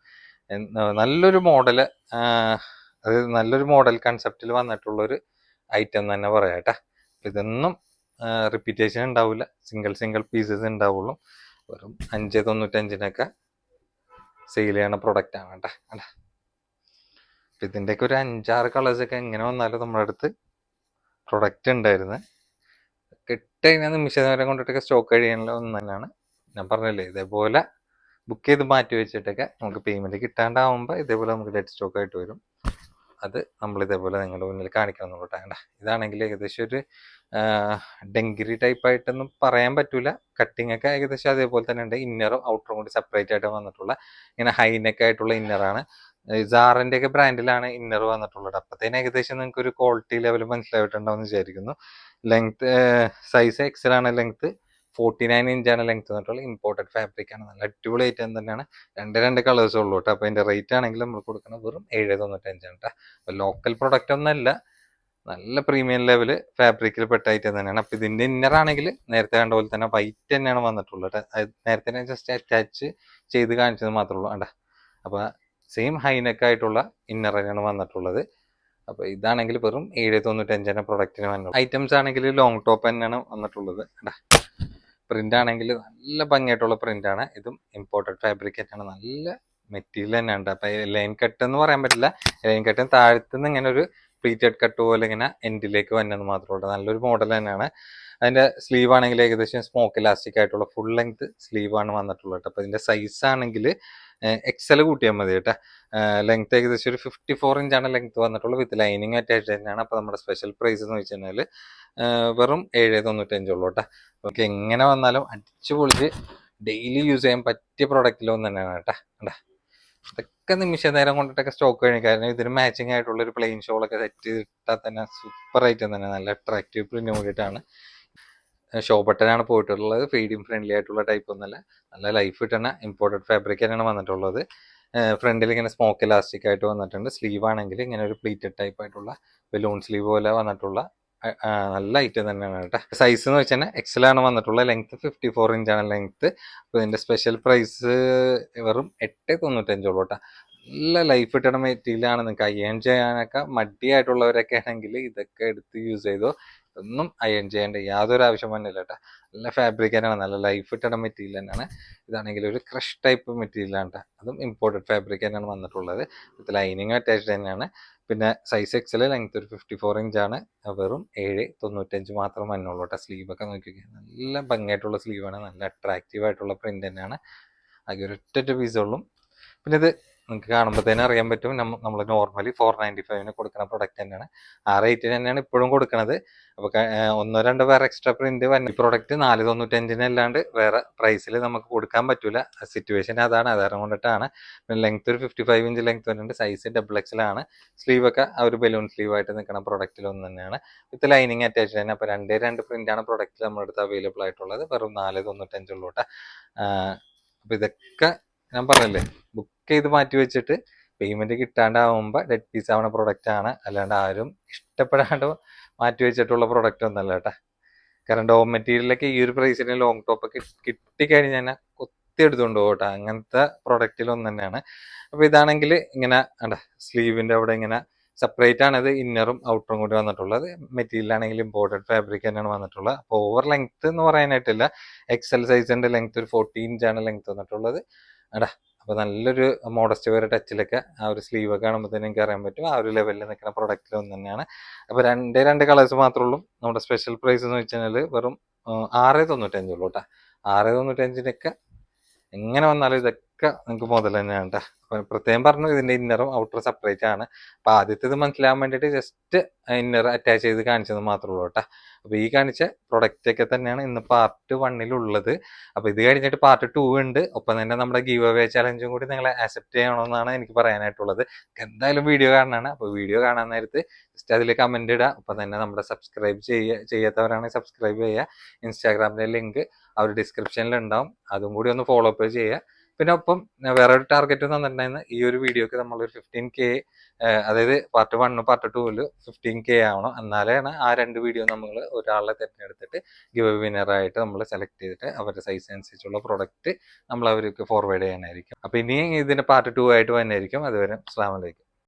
നല്ലൊരു മോഡൽ അത് നല്ലൊരു മോഡൽ കൺസെപ്റ്റിൽ വന്നിട്ടുള്ളൊരു ഐറ്റം തന്നെ പറയാം കേട്ടാ. ഇതൊന്നും റിപ്പീറ്റേഷൻ ഉണ്ടാവില്ല സിംഗിൾ സിംഗിൾ പീസസ് ഉണ്ടാവുള്ളൂ. വെറും അഞ്ച് തൊണ്ണൂറ്റഞ്ചിനൊക്കെ സെയിൽ ചെയ്യണ പ്രൊഡക്റ്റ് ആണ് കേട്ടാ. അല്ല. ഇതിന്റെയൊക്കെ ഒരു അഞ്ചാറ് കളേഴ്സൊക്കെ എങ്ങനെ വന്നാലും നമ്മുടെ അടുത്ത് പ്രൊഡക്റ്റ് ഉണ്ടായിരുന്നു. കിട്ടുകഴിഞ്ഞാൽ നിമിഷ നേരം കൊണ്ടിട്ടൊക്കെ സ്റ്റോക്ക് കഴിയാനുള്ള ഒന്ന് തന്നെയാണ് ഞാൻ പറഞ്ഞല്ലേ ഇതേപോലെ ബുക്ക് ചെയ്ത് മാറ്റി വെച്ചിട്ടൊക്കെ നമുക്ക് പേയ്മെന്റ് കിട്ടാണ്ടാവുമ്പോൾ ഇതേപോലെ നമുക്ക് ഡെഡ് സ്റ്റോക്ക് ആയിട്ട് വരും. അത് നമ്മൾ ഇതേപോലെ നിങ്ങളുടെ മുന്നിൽ കാണിക്കണം എന്നുള്ള കേട്ടോ ഇതാണെങ്കിൽ ഏകദേശം ഒരു ഡെങ്കിരി ടൈപ്പ് ആയിട്ടൊന്നും പറയാൻ പറ്റൂല. കട്ടിങ് ഒക്കെ ഏകദേശം അതേപോലെ തന്നെ ഉണ്ട്. ഇന്നറും ഔട്ടറും കൂടി സെപ്പറേറ്റ് ആയിട്ട് വന്നിട്ടുള്ള ഇങ്ങനെ ഹൈനെക്ക് ആയിട്ടുള്ള ഇന്നറാണ് സാറിന്റെ ഒക്കെ ബ്രാൻഡിലാണ് ഇന്നർ വന്നിട്ടുള്ളത്. അപ്പത്തേന് ഏകദേശം നിങ്ങൾക്ക് ഒരു ക്വാളിറ്റി ലെവൽ മനസ്സിലായിട്ടുണ്ടാവും വിചാരിക്കുന്നു. ലെങ്ത് സൈസ് എക്സൽ ആണ് ലെങ്ത് ഫോർട്ടി നയൻ ഇഞ്ചാണ് ലെങ്ത് വന്നിട്ടുള്ളത്. ഇമ്പോർട്ടഡ് ഫാബ്രിക് ആണ്. നല്ല അടിപൊളി ഐറ്റം തന്നെയാണ്. രണ്ട് രണ്ട് കളേഴ്സ് ഉള്ളൂ കേട്ടോ. അപ്പൊ അതിന്റെ റേറ്റ് ആണെങ്കിലും നമ്മൾ കൊടുക്കുന്നത് വെറും ഏഴ് തൊണ്ണൂറ്റഞ്ചാണ് കേട്ടോ. അപ്പോൾ ലോക്കൽ പ്രൊഡക്റ്റ് ഒന്നല്ല നല്ല പ്രീമിയം ലെവൽ ഫാബ്രിക്കിൽ പെട്ട ഐറ്റം തന്നെയാണ്. അപ്പൊ ഇതിന്റെ ഇന്നർ ആണെങ്കിൽ നേരത്തെ കണ്ട പോലെ തന്നെ വൈറ്റ് തന്നെയാണ് വന്നിട്ടുള്ളത്. ട്ടോ. നേരത്തെ ജസ്റ്റ് അറ്റാച്ച് ചെയ്ത് കാണിച്ചത് മാത്രമേ ഉള്ളൂ. കേട്ടോ അപ്പൊ സെയിം ഹൈനെക്ക് ആയിട്ടുള്ള ഇന്നർ തന്നെയാണ് വന്നിട്ടുള്ളത്. അപ്പൊ ഇതാണെങ്കിൽ വെറും ഏഴ് തൊണ്ണൂറ്റഞ്ചിന്റെ പ്രൊഡക്റ്റിന് വന്നു ഐറ്റംസ് ആണെങ്കിൽ ലോങ് ടോപ്പ് തന്നെയാണ് വന്നിട്ടുള്ളത്. പ്രിന്റ് ആണെങ്കിൽ നല്ല ഭംഗിയായിട്ടുള്ള പ്രിന്റ് ആണ്. ഇതും ഇമ്പോർട്ടഡ് ഫാബ്രിക് തന്നെയാണ്. നല്ല മെറ്റീരിയൽ തന്നെയാണ് അപ്പൊ ലൈൻ കട്ട് എന്ന് പറയാൻ പറ്റില്ല. ലൈൻ കട്ടിന് താഴത്തുനിന്ന് ഇങ്ങനെ ഒരു പ്ലീറ്റഡ് കട്ട് പോലെ ഇങ്ങനെ എൻഡിലേക്ക് വന്നത് മാത്രമേ ഉള്ളൂ. നല്ലൊരു മോഡൽ തന്നെയാണ്. അതിന്റെ സ്ലീവ് ആണെങ്കിൽ ഏകദേശം സ്മോക്ക് ഇലാസ്റ്റിക് ആയിട്ടുള്ള ഫുൾ ലെങ്ത് സ്ലീവ് ആണ് വന്നിട്ടുള്ളത്. അപ്പൊ ഇതിന്റെ സൈസ് ആണെങ്കിൽ എക്സൽ കൂട്ടിയാൽ മതി കേട്ടോ. ലെങ്ത് ഏകദേശം ഒരു ഫിഫ്റ്റി ഫോർ ഇഞ്ചാണ് ലെങ്ത് വന്നിട്ടുള്ളത് വിത്ത് ലൈനിങ് അറ്റാച്ച് തന്നെയാണ്. അപ്പോൾ നമ്മുടെ സ്പെഷ്യൽ പ്രൈസ് എന്ന് വെച്ച് കഴിഞ്ഞാൽ വെറും ഏഴ് തൊണ്ണൂറ്റഞ്ചുള്ളൂ കേട്ടോ. നമുക്ക് എങ്ങനെ വന്നാലും അടിച്ചു പൊളിച്ച് ഡെയിലി യൂസ് ചെയ്യാൻ പറ്റിയ പ്രൊഡക്റ്റിലൊന്നും തന്നെയാണ് കേട്ടോ. കേട്ടോ ഇതൊക്കെ നിമിഷ നേരം കൊണ്ടിട്ടൊക്കെ സ്റ്റോക്ക് കഴിഞ്ഞു കാരണം ഇതിന് മാച്ചിങ് ആയിട്ടുള്ള ഒരു പ്ലെയിൻ ഷോളൊക്കെ സെറ്റ് ചെയ്തിട്ടാൽ തന്നെ സൂപ്പർ ആയിട്ട് തന്നെ. നല്ല അട്രാക്റ്റീവ് പ്രിന്റ് കൂടിയിട്ടാണ്. ഷോ ബട്ടനാണ് പോയിട്ടുള്ളത്. ഫീഡിങ് ഫ്രണ്ട്ലി ആയിട്ടുള്ള ടൈപ്പ് ഒന്നല്ല നല്ല ലൈഫ് കിട്ടുന്ന ഇമ്പോർട്ടഡ് ഫാബ്രിക് തന്നെയാണ് വന്നിട്ടുള്ളത്. ഫ്രണ്ടിൽ ഇങ്ങനെ സ്മോക്ക് ഇലാസ്റ്റിക് ആയിട്ട് വന്നിട്ടുണ്ട്. സ്ലീവ് ആണെങ്കിൽ ഇങ്ങനെ ഒരു പ്ലീറ്റഡ് ടൈപ്പ് ആയിട്ടുള്ള ബലൂൺ സ്ലീവ് പോലെ വന്നിട്ടുള്ള നല്ല ഐറ്റം തന്നെയാണ് കേട്ടോ. സൈസ് എന്ന് വെച്ചാൽ എക്സൽ ആണ് വന്നിട്ടുള്ള ലെങ്ത് ഫിഫ്റ്റി ഫോർ ഇഞ്ചാണ് ലെങ്ത് അപ്പോൾ ഇതിന്റെ സ്പെഷ്യൽ പ്രൈസ് വെറും എട്ട് തൊണ്ണൂറ്റഞ്ചോളൂ നല്ല ലൈഫ് കിട്ടണ മെറ്റീരിയലാണ് നിങ്ങൾക്ക് അയൺ ചെയ്യാനൊക്കെ മടിയായിട്ടുള്ളവരൊക്കെ ആണെങ്കിൽ ഇതൊക്കെ എടുത്ത് യൂസ് ചെയ്തോ ഒന്നും അയൺ ചെയ്യേണ്ട യാതൊരു ആവശ്യം വന്നില്ല കേട്ടോ. നല്ല ഫാബ്രിക് തന്നെയാണ് നല്ല ലൈഫ് ഇട്ടണ മെറ്റീരിയൽ തന്നെയാണ്. ഇതാണെങ്കിൽ ഒരു ക്രഷ് ടൈപ്പ് മെറ്റീരിയൽ ആണ് ട്ടോ. അതും ഇമ്പോർട്ടഡ് ഫാബ്രിക് തന്നെയാണ് വന്നിട്ടുള്ളത്. വിത്ത് ലൈനിങ് അറ്റാച്ച്ഡ് തന്നെയാണ്. പിന്നെ സൈസ് എക്സൽ ലെങ്ത് ഒരു ഫിഫ്റ്റി ഫോർ ഇഞ്ചാണ് വെറും ഏഴ് തൊണ്ണൂറ്റഞ്ച് മാത്രം വന്നുള്ളൂ കേട്ടോ. സ്ലീവ് ഒക്കെ നോക്കിയൊക്കെ നല്ല ഭംഗിയായിട്ടുള്ള സ്ലീവാണ് നല്ല അട്രാക്റ്റീവ് ആയിട്ടുള്ള പ്രിന്റ് തന്നെയാണ്. ആകെ ഒരൊറ്റ ഒറ്റ പീസേ പിന്നെ ഇത് നിങ്ങൾക്ക് കാണുമ്പോൾ തന്നെ അറിയാൻ പറ്റും. നമ്മൾ നോർമലി ഫോർ നയന്റി ഫൈവിന് കൊടുക്കുന്ന പ്രൊഡക്റ്റ് തന്നെയാണ്. ആ റേറ്റിന് തന്നെയാണ് ഇപ്പോഴും കൊടുക്കുന്നത് അപ്പോൾ ഒന്നോ രണ്ടോ വേറെ എക്സ്ട്രാ പ്രിന്റ് വന്ന ഈ പ്രൊഡക്റ്റ് നാല് തൊണ്ണൂറ്റഞ്ചിന് അല്ലാണ്ട് വേറെ പ്രൈസിൽ നമുക്ക് കൊടുക്കാൻ പറ്റില്ല സിറ്റുവേഷൻ അതാണ്. അതാരം കൊണ്ടിട്ടാണ്. പിന്നെ ലെങ്ത് ഒരു ഫിഫ്റ്റി ഫൈവ് ഇഞ്ച് ലെങ്ത് വരുന്നുണ്ട് സൈസ് ഡബിൾ എക്സലാണ് സ്ലീവൊക്കെ ആ ഒരു ബലൂൺ സ്ലീവ് ആയിട്ട് നിൽക്കുന്ന പ്രൊഡക്റ്റിൽ ഒന്ന് തന്നെയാണ്. വിത്ത് ലൈനിങ് അറ്റാച്ച് തന്നെ. അപ്പോൾ രണ്ടേ രണ്ട് പ്രിന്റാണ് പ്രൊഡക്റ്റ് നമ്മുടെ അവൈലബിൾ ആയിട്ടുള്ളത്. വെറും നാല് തൊണ്ണൂറ്റഞ്ചുള്ളൂട്ടാ അപ്പോൾ ഇതൊക്കെ ഞാൻ പറഞ്ഞല്ലേ ബുക്ക് ചെയ്ത് മാറ്റി വെച്ചിട്ട് പേയ്മെന്റ് കിട്ടാണ്ടാവുമ്പോൾ ഡെഡ് പീസ് ആവുന്ന പ്രൊഡക്റ്റ് ആണ്. അല്ലാണ്ട് ആരും ഇഷ്ടപ്പെടാണ്ട് മാറ്റി വെച്ചിട്ടുള്ള പ്രൊഡക്റ്റ് ഒന്നല്ല കേട്ടാ. കാരണം ഡോ മെറ്റീരിയലൊക്കെ ഈ ഒരു പ്രൈസിന് ലോങ് ടോപ്പ് ഒക്കെ കിട്ടിക്കഴിഞ്ഞാൽ കുത്തി എടുത്തുകൊണ്ട് പോകട്ടെ അങ്ങനത്തെ പ്രൊഡക്റ്റിൽ ഒന്ന് തന്നെയാണ് അപ്പൊ ഇതാണെങ്കിൽ ഇങ്ങനെ അണ്ട സ്ലീവിന്റെ അവിടെ ഇങ്ങനെ സെപ്പറേറ്റ് ആണ് ഇത് ഇന്നറും ഔട്ടറും കൂടി വന്നിട്ടുള്ളത്. മെറ്റീരിയൽ ആണെങ്കിൽ ഇമ്പോർട്ടഡ് ഫാബ്രിക് തന്നെയാണ് വന്നിട്ടുള്ളത്. അപ്പോൾ ഓവർ ലെങ്ത് എന്ന് പറയാനായിട്ടില്ല. എക്സൽ സൈസിന്റെ ലെങ്ത് ഒരു ഫോർട്ടി ഇഞ്ചാണ് ലെങ്ത് വന്നിട്ടുള്ളത്. അടാ അപ്പൊ നല്ലൊരു മോഡസ്റ്റ് വെയർ ടച്ചിലൊക്കെ ആ ഒരു സ്ലീവ് കാണുമ്പോൾ തന്നെ എനിക്ക് അറിയാൻ പറ്റും. ആ ഒരു ലെവലിൽ നിൽക്കുന്ന പ്രൊഡക്റ്റിൽ ഒന്ന് തന്നെയാണ്. അപ്പൊ രണ്ടേ രണ്ട് കളേഴ്സ് മാത്രമേ ഉള്ളൂ. നമ്മുടെ സ്പെഷ്യൽ പ്രൈസ് എന്ന് വെച്ചാൽ വെറും ആറ് തൊണ്ണൂറ്റഞ്ചുള്ളൂ കേട്ടോ. ആറ് തൊണ്ണൂറ്റഞ്ചിനൊക്കെ എങ്ങനെ വന്നാലും ഇതൊക്കെ നിങ്ങൾക്ക് മുതൽ തന്നെയാണ് പ്രത്യേകം പറഞ്ഞു ഇതിന്റെ ഇന്നറും ഔട്ടർ സെപ്പറേറ്റ് ആണ്. അപ്പൊ ആദ്യത്തേത് മനസ്സിലാവാൻ വേണ്ടിയിട്ട് ജസ്റ്റ് ഇന്നർ അറ്റാച്ച് ചെയ്ത് കാണിച്ചത് മാത്രമേ ഉള്ളൂ കേട്ടോ. അപ്പൊ ഈ കാണിച്ച പ്രൊഡക്റ്റ് ഒക്കെ തന്നെയാണ് ഇന്ന് പാർട്ട് വണ്ണിലുള്ളത് അപ്പൊ ഇത് കഴിഞ്ഞിട്ട് പാർട്ട് ടു ഉണ്ട്. ഒപ്പം തന്നെ നമ്മുടെ ഗീവ് അവേ ചലഞ്ചും കൂടി നിങ്ങൾ ആക്സെപ്റ്റ് ചെയ്യണമെന്നാണ് എനിക്ക് പറയാനായിട്ടുള്ളത്. എന്തായാലും വീഡിയോ കാണാനാണ്. അപ്പോൾ വീഡിയോ കാണാൻ നേരത്ത് ജസ്റ്റ് അതിൽ കമന്റ് ഇടുക. ഒപ്പം തന്നെ നമ്മുടെ സബ്സ്ക്രൈബ് ചെയ്യ ചെയ്യാത്തവരാണെങ്കിൽ സബ്സ്ക്രൈബ് ചെയ്യുക. ഇൻസ്റ്റാഗ്രാമിലെ ലിങ്ക് അവർ ഡിസ്ക്രിപ്ഷനിൽ ഉണ്ടാവും. അതും കൂടി ഒന്ന് ഫോളോ അപ്പ് ചെയ്യുക. പിന്നെ ഒപ്പം വേറെ ഒരു ടാർഗറ്റ് തന്നിട്ടുണ്ടായിരുന്നു ഈ ഒരു വീഡിയോക്ക് നമ്മൾ ഒരു ഫിഫ്റ്റീൻ കെ അതായത് പാർട്ട് വണ്ണും പാർട്ട് ടൂവിൽ ഫിഫ്റ്റീൻ കെ ആവണം. എന്നാലാണ് ആ രണ്ട് വീഡിയോ നമ്മൾ ഒരാളെ തിരഞ്ഞെടുത്തിട്ട് ഗിവ് വിന്നറായിട്ട് നമ്മൾ സെലക്ട് ചെയ്തിട്ട് അവരുടെ സൈസ് അനുസരിച്ചുള്ള പ്രൊഡക്റ്റ് നമ്മൾ അവർക്ക് ഫോർവേഡ് ചെയ്യാനായിരിക്കും. അപ്പൊ ഇനി ഇതിന്റെ പാർട്ട് ടു ആയിട്ട് വന്നായിരിക്കും. അതുവരെ അസ്സാം വലൈക്കും